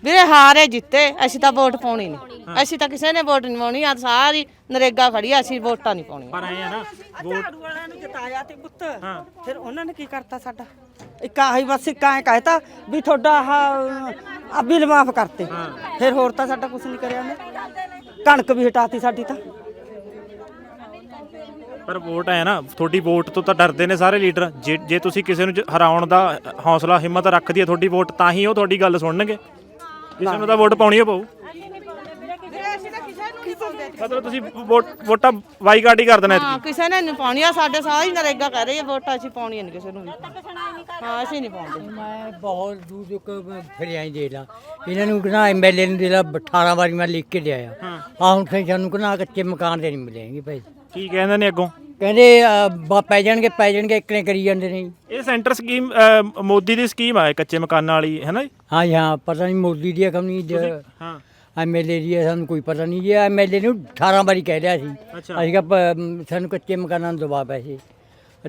ਵੀਰੇ ਹਾਰੇ ਜਿੱਤੇ ਅਸੀਂ ਤਾਂ ਵੋਟ ਪਾਉਣੀ ਨਹੀਂ। ਅਸੀਂ ਤਾਂ ਕਿਸੇ ਨੇ ਵੋਟ ਨਹੀਂ ਪਾਉਣੀ ਆ ਸਾਰੀ ਨਰੇਗਾ ਖੜੀ ਆ ਅਸੀਂ ਵੋਟਾਂ ਨਹੀਂ ਪਾਉਣੀਆਂ। ਪਰ ਐ ਆ ਨਾ ਵੋਟ ਝਾੜੂ ਵਾਲਿਆਂ ਨੂੰ ਜਿਤਾਇਆ ਤੇ ਪੁੱਤ। ਫਿਰ ਉਹਨਾਂ ਨੇ ਕੀ ਕਰਤਾ ਸਾਡਾ? ਇੱਕ ਆਹੀ ਬਸ ਇੱਕ ਐ ਕਹਿਤਾ ਵੀ ਤੁਹਾਡਾ ਆਹ ਬਿੱਲ ਮਾਫ ਕਰਤੇ। ਫਿਰ ਹੋਰ ਤਾਂ ਸਾਡਾ ਕੁਝ ਨਹੀਂ ਕਰਿਆ ਉਹਨੇ। ਕਣਕ ਵੀ ਹਟਾਤੀ ਸਾਡੀ ਤਾਂ। ਪਰ ਵੋਟ ਐ ਨਾ ਤੁਹਾਡੀ ਵੋਟ ਤੋਂ ਤਾਂ ਡਰਦੇ ਨੇ ਸਾਰੇ ਲੀਡਰ। ਜੇ ਜੇ ਤੁਸੀਂ ਕਿਸੇ ਨੂੰ ਜ- ਹਰਾਉਣ ਦਾ ਹੌਸਲਾ ਹਿੰਮਤ ਰੱਖਦੀ ਹੈ ਤੁਹਾਡੀ ਵੋਟ ਤਾਂ ਹੀ ਉਹ ਤੁਹਾਡੀ ਗੱਲ ਸੁਣਨਗੇ। ਕਿਸੇ ਨੂੰ ਤਾਂ ਵੋਟ ਪਾਉਣੀ ਓ ਪਊ। ਮਤਲਬ ਤੁਸੀਂ ਵੋਟ ਵੋਟਾਂ ਵਾਈਕਾਟ ਹੀ ਕਰ ਦੇਣਾ ਹਾਂ ਕਿਸੇ ਨੇ ਨਹੀਂ ਪਾਉਣੀ ਆ ਸਾਡੇ ਸਾਰੀ ਨਰੇਗਾ ਕਹਿ ਰਹੀ ਹੈ ਵੋਟਾਂ ਅਸੀਂ ਪਾਉਣੀਆਂ ਨਹੀਂ ਕਿਸੇ ਨੂੰ ਵੀ। ਹਾਂ ਅਸੀਂ ਨਹੀਂ ਪਾਉਂਦੇ। ਮੈਂ ਬਹੁਤ ਦੂਰ ਤੱਕ ਫਿਰਿਆ ਹੀ ਦੇ ਲਾ ਇਹਨਾਂ ਨੂੰ ਕਿਹਾ ਐਮਐਲਏ ਨੂੰ ਦੇ ਲਾ 18 ਵਾਰੀ ਮੈਂ ਲਿਖ ਕੇ ਲਿਆਇਆ। ਆ ਹੁਣ ਫਿਰ ਸਾਨੂੰ ਕਿਹਾ ਕੱਚੇ ਮਕਾਨ ਦੇ ਨਹੀਂ ਮਿਲੇਗੇ ਭਾਈ। ਕੀ ਕਹਿੰਦੇ ਨੇ ਅੱਗੋਂ? ਕਹਿੰਦੇ ਅਹ, ਬਾ- ਪੈ ਜਾਣਗੇ ਪੈ ਜਾਣਗੇ ਇੱਕ ਨੇ ਕਰੀ ਜਾਂਦੇ ਨੇ ਜੀ। ਇਹ ਸੈਂਟਰ ਸਕੀਮ ਅ, ਮੋਦੀ ਦੀ ਸਕੀਮ ਆ ਇਹ ਕੱਚੇ ਮਕਾਨਾਂ ਵਾਲੀ ਹੈ ਨਾ ਜੀ? ਹਾਂ ਜੀ, ਹਾਂ ਪਤਾ ਨਹੀਂ ਮੋਦੀ ਦੀ ਕੰਪਨੀ ਹਾਂ। ਐਮਐਲਏ ਦੀ ਹੈ, ਸਾਨੂੰ ਕੋਈ ਪਤਾ ਨਹੀਂ ਜੀ ਐਮਐਲਏ ਨੂੰ 18 ਵਾਰੀ ਕਹਿ ਰਿਹਾ ਸੀ। ਅੱਛਾ। ਅਸੀਂ ਕਿਹਾ ਪ- ਸਾਨੂੰ ਕੱਚੇ ਮਕਾਨਾਂ ਨੂੰ ਦਵਾ ਪੈਸੇ।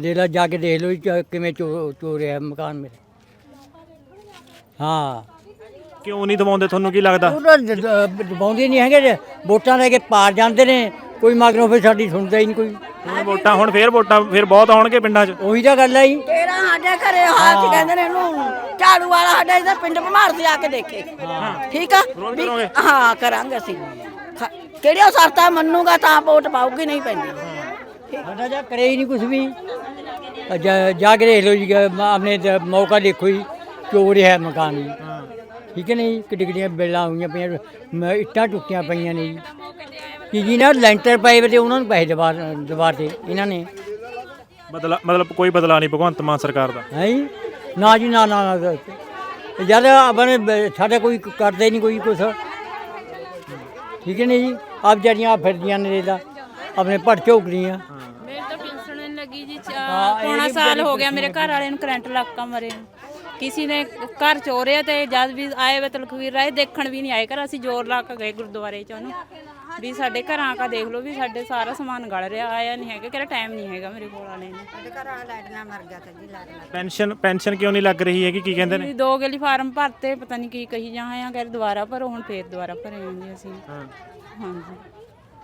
ਦੇ ਲਾ ਜਾ ਕੇ ਦੇਖ ਲਓ ਜੀ ਕਿ- ਕਿਵੇਂ ਚੋ ਚੋਰਿਆ ਮਕਾਨ ਮੇਰੇ। ਹਾਂ। ਕਿਉਂ ਨਹੀਂ ਦਵਾਉਂਦੇ ਤੁਹਾਨੂੰ ਕੀ ਲੱਗਦਾ? ਉਹ ਤਾਂ ਦ- ਦ- ਦਬਾਉਂਦੇ ਨਹੀਂ ਹੈਗੇ ਜੇ। ਵੋਟਾਂ ਲੈ ਕੇ ਪਾਰ ਜਾਂਦੇ ਨੇ। ਕੋਈ ਮਗਰੋਂ ਫਿਰ ਸਾਡੀ ਸੁਣਦਾ ਹੀ ਨਹੀਂ ਕੋਈ। ਹੁਣ ਵੋਟਾਂ ਹੁਣ ਫੇਰ ਵੋਟਾਂ ਫੇਰ ਬਹੁਤ ਆਉਣਗੇ ਪਿੰਡਾਂ 'ਚ। ਉਹੀ ਤਾਂ ਗੱਲ ਹੈ ਜੀ। ਤੇਰਾ ਸਾਡੇ ਘਰੇ ਹਾਲ ਚ ਕਹਿੰਦੇ ਨੇ ਇਹਨੂੰ ਝਾੜੂ ਵਾਲਾ ਸਾਡੇ ਇਹਦਾ ਪਿੰਡ ਭਮਾਰ ਤੇ ਆ ਕੇ ਦੇਖੇ। ਠੀਕ ਆ? ਵੀ- ਕਰੋਗੇ? ਹਾਂ ਕਰਾਂਗੇ ਅਸੀਂ। ਖ- ਕਿਹੜੀਆਂ ਸ਼ਰਤਾਂ ਮੰਨੂਗਾ ਤਾਂ ਵੋਟ ਪਾਉਗੀ ਨਹੀਂ ਪੈਂਦੀ। ਸਾਡਾ ਜਾ ਕਰੇ ਹੀ ਨਹੀਂ ਕੁਝ ਵੀ। ਜਾ- ਜਾ ਕੇ ਦੇਖ ਲਓ ਜੀ ਮ- ਦ- ਮੌਕਾ ਦੇਖੋ ਜੀ ਚੋਰ ਹੈ ਮਕਾਨ ਜੀ। ਠੀਕ ਹੈ ਨਹੀਂ ਕਿੱਡੀ ਕਿੱਡੀਆਂ ਬਿੱਲਾਂ ਹੋਈਆਂ ਪਈਆਂ ਮ- ਇੱਟਾਂ ਟੁੱਟੀਆਂ ਪਈਆਂ ਨੇ ਜੀ। ਕੀ ਜੀ ਨਾ ਲੈਂਟਰ ਪਏ ਵੇ ਤੇ ਉਹਨਾਂ ਨੂੰ ਪੈਸੇ ਦਵਾ ਦਵਾ ਤੇ ਇਹਨਾਂ ਨੇ। ਬਦਲਾ ਮਤਲਬ ਕੋਈ ਬਦਲਾ ਨਹੀਂ ਭਗਵੰਤ ਮਾਨ ਸਰਕਾਰ ਦਾ। ਹੈ ਜੀ? ਨਾ ਜੀ ਨਾ ਨਾ ਨਾ। ਜਦ ਆਪਣੇ ਬ- ਸਾਡਾ ਕੋਈ ਕਰਦੇ ਨਹੀਂ ਕੋਈ ਕੁਛ। ਠੀਕ ਹੈ ਨਹੀਂ ਜੀ? ਆਪ ਜਿਹੜੀਆਂ ਫਿਰਦੀਆਂ ਨੇ ਇਹਦਾ ਆਪਣੇ ਭੜ ਝੋਕਦੀਆਂ। ਮੇਰੇ ਤਾਂ ਪੈਨਸ਼ਨ ਨਹੀਂ ਲੱਗੀ ਜੀ ਹਾਂ, ਇਹ ਪੌਣਾ ਸਾਲ ਹੋ ਗਿਆ ਮੇਰੇ ਘਰ ਵਾਲੇ ਨੂੰ ਕਰੰਟ ਲੱਗਾ ਮਰੇ ਨੂੰ ਕਿਸੇ ਨੇ ਘਰ ਚੋਰਿਆ ਤੇ ਜਦ ਵੀ ਆਏ ਵੇ ਤਲਖਵੀਰ ਰਾਏ ਦੇਖਣ ਵੀ ਨਹੀਂ ਆਏ ਘਰ ਅਸੀਂ ਜ਼ੋਰ ਲਾ ਕੇ ਗਏ ਗੁਰਦੁਆਰੇ ਚ ਉਹਨੂੰ। ਵੀ ਸਾਡੇ ਘਰਾਂ ਕਾ ਦੇਖ ਲਓ ਵੀ ਸਾਡੇ ਸਾਰਾ ਸਮਾਨ ਗਲ ਰਿਹਾ ਆਇਆ ਨਹੀਂ ਹੈਗਾ ਕਿਹੜਾ ਟਾਈਮ ਨਹੀਂ ਹੈਗਾ ਮੇਰੇ ਕੋਲ ਵਾਲੇ ਨੇ। ਸਾਡੇ ਘਰ ਵਾਲਾ ਲਾਈਟ ਨਾਲ ਮਰ ਗਿਆ ਤਾਂ ਜੀ ਲਾਈਟ ਪੈਨਸ਼ਨ ਪੈਨਸ਼ਨ ਕਿਉਂ ਨਹੀਂ ਲੱਗ ਰਹੀ ਹੈਗੀ ਕੀ ਕਹਿੰਦੇ ਨੇ? ਵੀ ਦੋ ਗਲੀ ਫਾਰਮ ਭਰਤੇ ਪਤਾ ਨਹੀਂ ਕੀ ਕਹੀ ਜਾਂ ਆ ਕਹਿੰਦੇ ਦੁਬਾਰਾ ਭਰੋ ਹੁਣ ਫੇਰ ਦੁਬਾਰਾ ਭਰੇ ਆਂਗੇ ਅਸੀਂ। ਹਾਂਜੀ।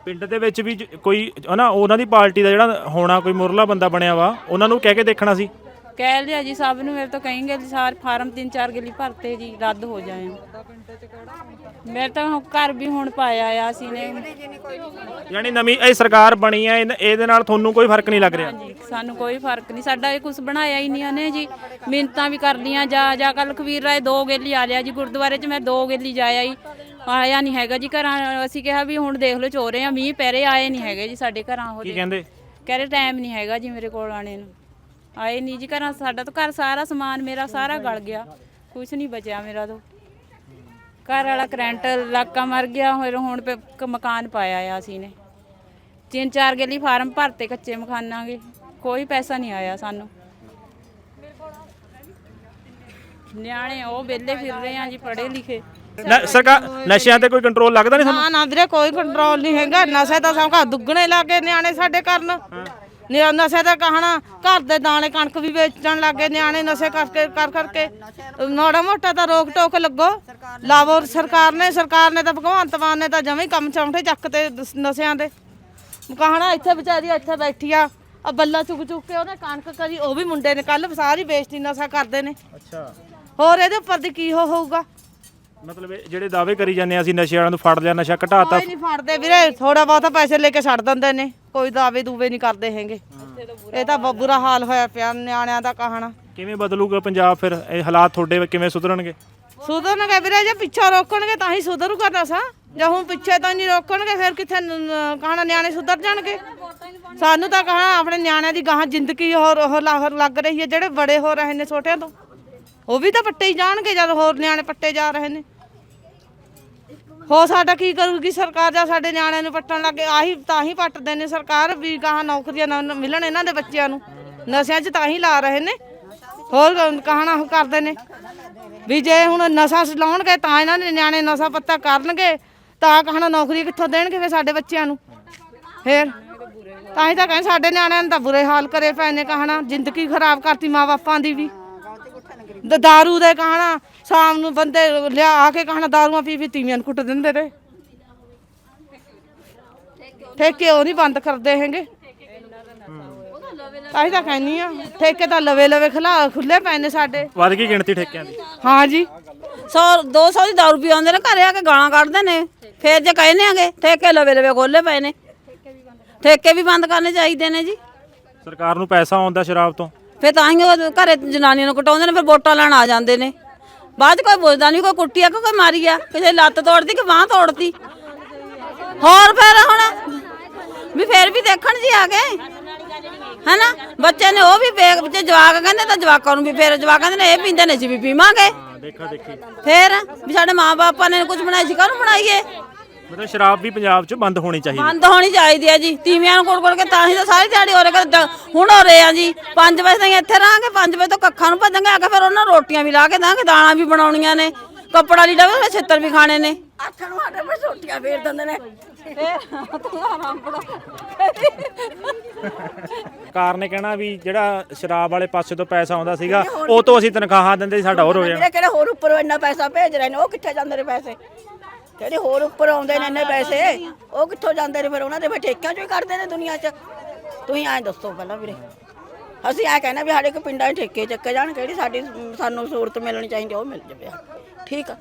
ਪਿੰਡ ਦੇ ਵਿੱਚ ਵੀ ਜ- ਕੋਈ ਹਨਾ ਉਹਨਾਂ ਦੀ ਪਾਰਟੀ ਦਾ ਜਿਹੜਾ ਹੋਣਾ ਕੋਈ ਮੁਰਲਾ ਬੰਦਾ ਬਣਿਆ ਵਾ ਉਹਨਾਂ ਨੂੰ ਕਹਿ ਕੇ ਦੇਖਣਾ ਸੀ। ਕਹਿ ਲਿਆ ਜੀ ਸਭ ਨੂੰ ਮੇਰੇ ਤੋਂ ਕहेंगे ਜੀ ਸਾਰੇ ਫਾਰਮ ਤਿੰਨ ਚਾਰ ਗਲੀ ਭਰਤੇ ਜੀ ਰੱਦ ਹੋ ਜਾਏ। ਮੇਰੇ ਤਾਂ ਹੁਣ ਘਰ ਵੀ ਹੁਣ ਪਾਇਆ ਆ ਅਸੀਂ ਨੇ। ਯਾਨੀ ਨਵੀਂ ਇਹ ਸਰਕਾਰ ਬਣੀ ਹੈ ਇਹਨ- ਇਹਦੇ ਨਾਲ ਤੁਹਾਨੂੰ ਕੋਈ ਫ਼ਰਕ ਨਹੀਂ ਲੱਗ ਰਿਹਾ? ਹਾਂਜੀ ਸਾਨੂੰ ਕੋਈ ਫ਼ਰਕ ਨਹੀਂ ਸਾਡਾ ਇਹ ਕੁਝ ਬਣਾਇਆ ਹੀ ਨਹੀਂ ਉਹਨੇ ਜੀ। ਮਿੰਤਾਂ ਵੀ ਕਰ ਲੀਆਂ ਜਾ ਜਾ ਕੱਲ ਖਵੀਰ ਰਾਏ ਦੋ ਗੇਲੀ ਆ ਲਿਆ ਜੀ ਗੁਰਦੁਆਰੇ 'ਚ ਮੈਂ ਦੋ ਗੇਲੀ ਜਾ ਆਈ ਆਇਆ ਨਹੀਂ ਹੈਗਾ ਜੀ ਘਰਾਂ ਅਸੀਂ ਕਿਹਾ ਵੀ ਹੁਣ ਦੇਖ ਲਓ ਚੋ ਰਹੇ ਆ ਮੀਂਹ ਪੈ ਰਹੇ ਆਏ ਨਹੀਂ ਹੈਗੇ ਜੀ ਸਾਡੇ ਘਰਾਂ ਉਹ ਕੀ ਕਹਿੰਦੇ? ਕਹਿ ਰਹੇ ਟਾਈਮ ਨਹੀਂ ਹੈਗਾ ਜੀ ਮੇਰੇ ਕੋਲ ਆਣੇ ਨੂੰ। ਆਏ ਨਹੀਂ ਜੀ ਘਰਾਂ ਸਾਡਾ ਤਾਂ ਘਰ ਸਾਰਾ ਸਮਾਨ ਮੇਰਾ ਸਾਰਾ ਗਲ ਗਿਆ। ਕੁਝ ਨਹੀਂ ਬਚਿਆ ਮੇਰਾ ਤਾਂ। ਘਰ ਵਾਲਾ ਕਰੰਟ ਇਲਾਕਾ ਮਰ ਗਿਆ ਹੋਰ ਹੁਣ ਪੇ ਕ- ਮਕਾਨ ਪਾਇਆ ਆ ਅਸੀਂ ਨੇ। ਤਿੰਨ ਚਾਰ ਗਲੀ ਫਾਰਮ ਭਰਤੇ ਕੱਚੇ ਮਕਾਨਾਂਗੇ ਕੋਈ ਪੈਸਾ ਨਹੀਂ ਆਇਆ ਸਾਨੂੰ। ਨਿਆਣੇ ਉਹ ਵਿਹਲੇ ਫਿਰ ਰਹੇ ਆ ਜੀ ਪੜ੍ਹੇ ਲਿਖੇ। ਨ- ਸਰਕਾਰ ਨਸ਼ਿਆਂ ਤੇ ਕੋਈ ਕੰਟਰੋਲ ਲੱਗਦਾ ਨਹੀਂ ਨਾ ਨਾ ਵੀਰੇ ਕੋਈ ਕੰਟਰੋਲ ਨਹੀਂ ਹੈਗਾ। ਨਸ਼ੇ ਤਾਂ ਸਭ ਘਰ ਦੁੱਗਣੇ ਲੱਗੇ ਨਿਆਣੇ ਸਾਡੇ ਕਰਨ। ਨਿਆ ਨਸ਼ੇ ਦਾ ਕਹਣਾ ਘਰ ਦੇ ਦਾਣੇ ਕਣਕ ਵੀ ਵੇਚਣ ਲੱਗੇ ਨਿਆਣੇ ਨਸ਼ੇ ਕਰਕੇ ਕਰ ਕਰਕੇ ਮਾੜਾ ਮੋਟਾ ਤਾਂ ਰੋਕ ਟੋਕ ਲੱਗੋ। ਲਾਵੋ ਸਰਕਾਰ ਨੇ ਸਰਕਾਰ ਨੇ ਤਾਂ ਭਗਵੰਤ ਮਾਨ ਨੇ ਤਾਂ ਜਵੇਂ ਹੀ ਕੰਮ ਚੌਂਠੇ ਚੱਕ ਤੇ ਦਸ- ਨਸ਼ਿਆਂ ਦੇ। ਕਹਣਾ ਇੱਥੇ ਵਿਚਾਰੀ ਇੱਥੇ ਬੈਠੀ ਆ ਆ ਬੱਲਾ ਚੁੱਕ ਚੁੱਕ ਕੇ ਉਹਨੇ ਕਣਕ ਕਰੀ ਉਹ ਵੀ ਮੁੰਡੇ ਨੇ ਕੱਲ ਸਾਰੀ ਬੇਇੱਜ਼ਤੀ ਨਸ਼ਾ ਕਰਦੇ ਨੇ। ਅੱਛਾ। ਹੋਰ ਇਹਦੇ ਉੱਪਰ ਦੀ ਕੀ ਹੋ ਹੋਊਗਾ? ਮਤਲਬ ਇਹ ਜਿਹੜੇ ਦਾਅਵੇ ਕਰੀ ਜਾਂਦੇ ਆ ਅਸੀਂ ਨਸ਼ੇ ਵਾਲਿਆਂ ਨੂੰ ਫੜ ਲਿਆ ਨਸ਼ਾ ਘਟਾਤਾ। ਕੋਈ ਨਹੀਂ ਫੜਦੇ ਵੀਰੇ ਥੋੜਾ ਬਹੁਤਾ ਪੈਸੇ ਲੈ ਕੇ ਛੱਡ ਦਿੰਦੇ ਨੇ ਕੋਈ ਦਾਵੇ ਦੂਵੇ ਨਹੀਂ ਕਰਦੇ ਹੈਗੇ। ਇਹ ਤਾਂ ਬ- ਬੁਰਾ ਹਾਲ ਹੋਇਆ ਪਿਆ ਨਿਆਣਿਆਂ ਦਾ ਕਹਾਣਾ। ਕਿਵੇਂ ਬਦਲੂਗਾ ਪੰਜਾਬ ਫਿਰ? ਇਹ ਹਾਲਾਤ ਤੁਹਾਡੇ ਕਿਵੇਂ ਸੁਧਰਨਗੇ? ਸੁਧਰਨਗੇ ਵੀਰੇ ਜੇ ਪਿੱਛੋਂ ਰੋਕਣਗੇ ਤਾਂ ਹੀ ਸੁਧਰੂਗਾ ਨਸ਼ਾ। ਜੇ ਹੁਣ ਪਿੱਛੇ ਤਾਂ ਨਹੀਂ ਰੋਕਣਗੇ ਫਿਰ ਕਿੱਥੇ ਕਹਾਣਾ ਨਿਆਣੇ ਸੁਧਰ ਜਾਣਗੇ? ਸਾਨੂੰ ਤਾਂ ਕਹਾਣਾ ਆਪਣੇ ਨਿਆਣਿਆਂ ਦੀ ਗਾਹਾਂ ਜ਼ਿੰਦਗੀ ਹੋਰ ਉਹ ਲੱਗ ਲੱਗ ਰਹੀ ਹੈ ਜਿਹੜੇ ਬੜੇ ਹੋ ਰਹੇ ਨੇ ਛੋਟਿਆਂ ਤੋਂ। ਉਹ ਵੀ ਤਾਂ ਪੱਟੇ ਹੀ ਜਾਣਗੇ ਜਦ ਹੋਰ ਨਿਆਣੇ ਪੱਟੇ ਜਾ ਰਹੇ ਨੇ। ਹੋ ਸਾਡਾ ਕੀ ਕਰੂਗੀ ਸਰਕਾਰ ਜਾਂ ਸਾਡੇ ਨਿਆਣਿਆਂ ਨੂੰ ਪੱਟਣ ਲੱਗੇ ਆਹੀ ਤਾਂ ਹੀ ਪੱਟਦੇ ਨੇ ਸਰਕਾਰ ਵੀ ਗਾਹਾਂ ਨੌਕਰੀਆਂ ਨਾ ਮਿਲਣ ਇਹਨਾਂ ਦੇ ਬੱਚਿਆਂ ਨੂੰ। ਨਸ਼ਿਆਂ 'ਚ ਤਾਂ ਹੀ ਲਾ ਰਹੇ ਨੇ। ਹੋਰ ਕਹਾਣਾ ਉਹ ਕਰਦੇ ਨੇ। ਵੀ ਜੇ ਹੁਣ ਨਸ਼ਾ ਲਾਉਣਗੇ ਤਾਂ ਇਹਨਾਂ ਦੇ ਨਿਆਣੇ ਨਸ਼ਾ ਪੱਤਾ ਕਰਨਗੇ। ਤਾਂ ਕਹਾਣਾ ਨੌਕਰੀ ਕਿੱਥੋਂ ਦੇਣਗੇ ਫਿਰ ਸਾਡੇ ਬੱਚਿਆਂ ਨੂੰ? ਫੇਰ ਤਾਂ ਹੀ ਤਾਂ ਕਹਿੰਦੇ ਸਾਡੇ ਨਿਆਣਿਆਂ ਨੇ ਤਾਂ ਬੁਰੇ ਹਾਲ ਕਰੇ ਪਏ ਨੇ ਕਹਾਣਾ। ਜ਼ਿੰਦਗੀ ਖਰਾਬ ਕਰਤੀ ਮਾਂ-ਬਾਪਾਂ ਦੀ ਵੀ। ਦਾਰੂ ਦੇ ਕਹਾਣਾ। ਸ਼ਾਮ ਨੂੰ ਬੰਦੇ ਲਿਆ ਆ ਕੇ ਕਹਣਾ ਦਾਰੂਆਂ ਪੀ ਪੀ ਤੀਵੀਆਂ ਨੂੰ ਕੁੱਟ ਦਿੰਦੇ ਨੇ ਠੇਕੇ ਉਹ ਨਹੀਂ ਬੰਦ ਕਰਦੇ ਹੈਗੇ। ਤਾਂ ਹੀ ਤਾਂ ਕਹਿੰਨੀ ਆ ਠੇਕੇ ਤਾਂ ਲਵੇ ਲਵੇ ਖਲਾ ਖੁੱਲੇ ਪਏ ਨੇ ਸਾਡੇ। ਵੱਧ ਗਈ ਗਿਣਤੀ ਠੇਕਿਆਂ ਦੀ? ਹਾਂ ਜੀ। 100 200 ਦੀ ਦਾਰੂ ਪੀਉਂਦੇ ਨੇ ਘਰੇ ਆ ਕੇ ਗਾਲਾਂ ਕੱਢਦੇ ਨੇ। ਫੇਰ ਜੇ ਕਹਿੰਦੇ ਆਗੇ ਠੇਕੇ ਲਵੇ ਲਵੇ ਖੋਲੇ ਪਏ ਨੇ। ਠੇਕੇ ਵੀ ਬੰਦ ਕਰਨੇ ਚਾਹੀਦੇ ਨੇ ਜੀ। ਸਰਕਾਰ ਨੂੰ ਪੈਸਾ ਆਉਂਦਾ ਸ਼ਰਾਬ ਤੋਂ। ਫੇਰ ਤਾਂ ਹੀ ਉਹ ਘਰੇ ਜਨਾਨੀਆਂ ਨੂੰ ਕਟਾਉਂਦੇ ਨੇ ਫਿਰ ਵੋਟਾਂ ਲੈਣ ਆ ਜਾਂਦੇ ਨੇ। ਬਾਅਦ ਕੋਈ ਪੁੱਛਦਾ ਨਹੀਂ ਕੋਈ ਕੁੱਟੀ ਆ ਕਿ ਕੋਈ ਮਾਰੀ ਆ। ਕਿਸੇ ਲੱਤ ਤੋੜਦੀ ਕਿ ਬਾਹ ਤੋੜਦੀ। ਹੋਰ ਫਿਰ ਹੁਣ? ਵੀ ਫੇਰ ਵੀ ਦੇਖਣ ਜੀ ਆ ਗਏ। ਹੈਨਾ? ਬੱਚੇ ਨੇ ਉਹ ਵੀ ਵੇਖ ਜੇ ਜਵਾਕ ਕਹਿੰਦੇ ਤਾਂ ਜਵਾਕਾਂ ਨੂੰ ਵੀ ਫੇਰ ਜਵਾਕ ਕਹਿੰਦੇ ਨੇ ਇਹ ਪੀਂਦੇ ਨੇ ਅਸੀਂ ਵੀ ਪੀਵਾਂਗੇ। ਦੇਖਾ ਦੇਖੀ। ਫੇਰ ਵੀ ਸਾਡੇ ਮਾਪੇ ਨੇ ਕੁਝ ਬਣਾਈ ਸੀ ਕਾਹਨੂੰ ਬਣਾਈਏ? ਮਤਲਬ ਸ਼ਰਾਬ ਵੀ ਪੰਜਾਬ 'ਚ ਬੰਦ ਹੋਣੀ ਚਾਹੀਦੀ। ਬੰਦ ਹੋਣੀ ਚਾਹੀਦੀ ਹੈ ਜੀ। ਤੀਵਿਆਂ ਨੂੰ ਕੋੜ ਕੋੜ ਕੇ ਤਾਂ ਹੀ ਤਾਂ ਸਾਰੀ ਦਿਹਾੜੀ ਹੋ ਰਹੇ ਹੁਣ ਹੋ ਰਹੇ ਆ ਜੀ। 5 ਵਜੇ ਤਾਈਂ ਇੱਥੇ ਰਹਾਂਗੇ 5 ਵਜੇ ਤੋਂ ਕੱਖਾਂ ਨੂੰ ਭੱਜਾਂਗੇ ਆ ਕੇ ਫਿਰ ਉਹਨਾਂ ਰੋਟੀਆਂ ਵੀ ਲਾ ਕੇ ਦਾਂਗੇ ਦਾਣਾ ਵੀ ਬਣਾਉਣੀਆਂ ਨੇ ਕੱਪੜਾ ਲੀੜਾ ਵੀ ਛਿੱਤਰ ਵੀ ਖਾਣੇ ਨੇ। ਅੱਠ ਨੂੰ ਸਾਡੇ ਪਰ ਛੋਟੀਆਂ ਫੇਰ ਦਿੰਦੇ ਨੇ। ਸਰਕਾਰ ਨੇ ਕਹਿਣਾ ਵੀ ਜਿਹੜਾ ਸ਼ਰਾਬ ਵਾਲੇ ਪਾਸੇ ਤੋਂ ਪੈਸਾ ਆਉਂਦਾ ਸੀਗਾ ਉਹ ਤੋਂ ਅਸੀਂ ਤਨਖਾਹਾਂ ਦਿੰਦੇ ਸੀ ਸਾਡਾ ਹੋਰ ਹੋ ਜਾਣਾ। ਜਿਹੜੇ ਕਿਹੜੇ ਹੋਰ ਉੱਪਰੋਂ ਇੰਨਾ ਪੈਸਾ ਭੇਜ ਰਹੇ ਨੇ ਉਹ ਕਿੱਥੇ ਜਾਂਦੇ ਨੇ ਪੈਸੇ? ਜਿਹੜੇ ਹੋਰ ਉੱਪਰ ਆਉਂਦੇ ਨੇ ਇੰਨੇ ਪੈਸੇ ਉਹ ਕਿੱਥੋਂ ਜਾਂਦੇ ਨੇ ਫਿਰ? ਉਹਨਾਂ ਦੇ ਫਿਰ ਠੇਕਿਆਂ ਚੋਂ ਹੀ ਕੱਢਦੇ ਨੇ ਦੁਨੀਆ 'ਚ। ਤੁਸੀਂ ਐਂ ਦੱਸੋ ਪਹਿਲਾਂ ਵੀਰੇ। ਅਸੀਂ ਐ ਕਹਿੰਦੇ ਵੀ ਸਾਡੇ ਕੋ ਪਿੰਡਾਂ 'ਚ ਠੇਕੇ ਚੱਕੇ ਜਾਣ ਕਿਹੜੀ ਸਾਡੀ ਸਾਨੂੰ ਸਹੂਲਤ ਮਿਲਣੀ ਚਾਹੀਦੀ ਉਹ ਮਿਲ ਜਾਵੇ। ਠੀਕ ਆ।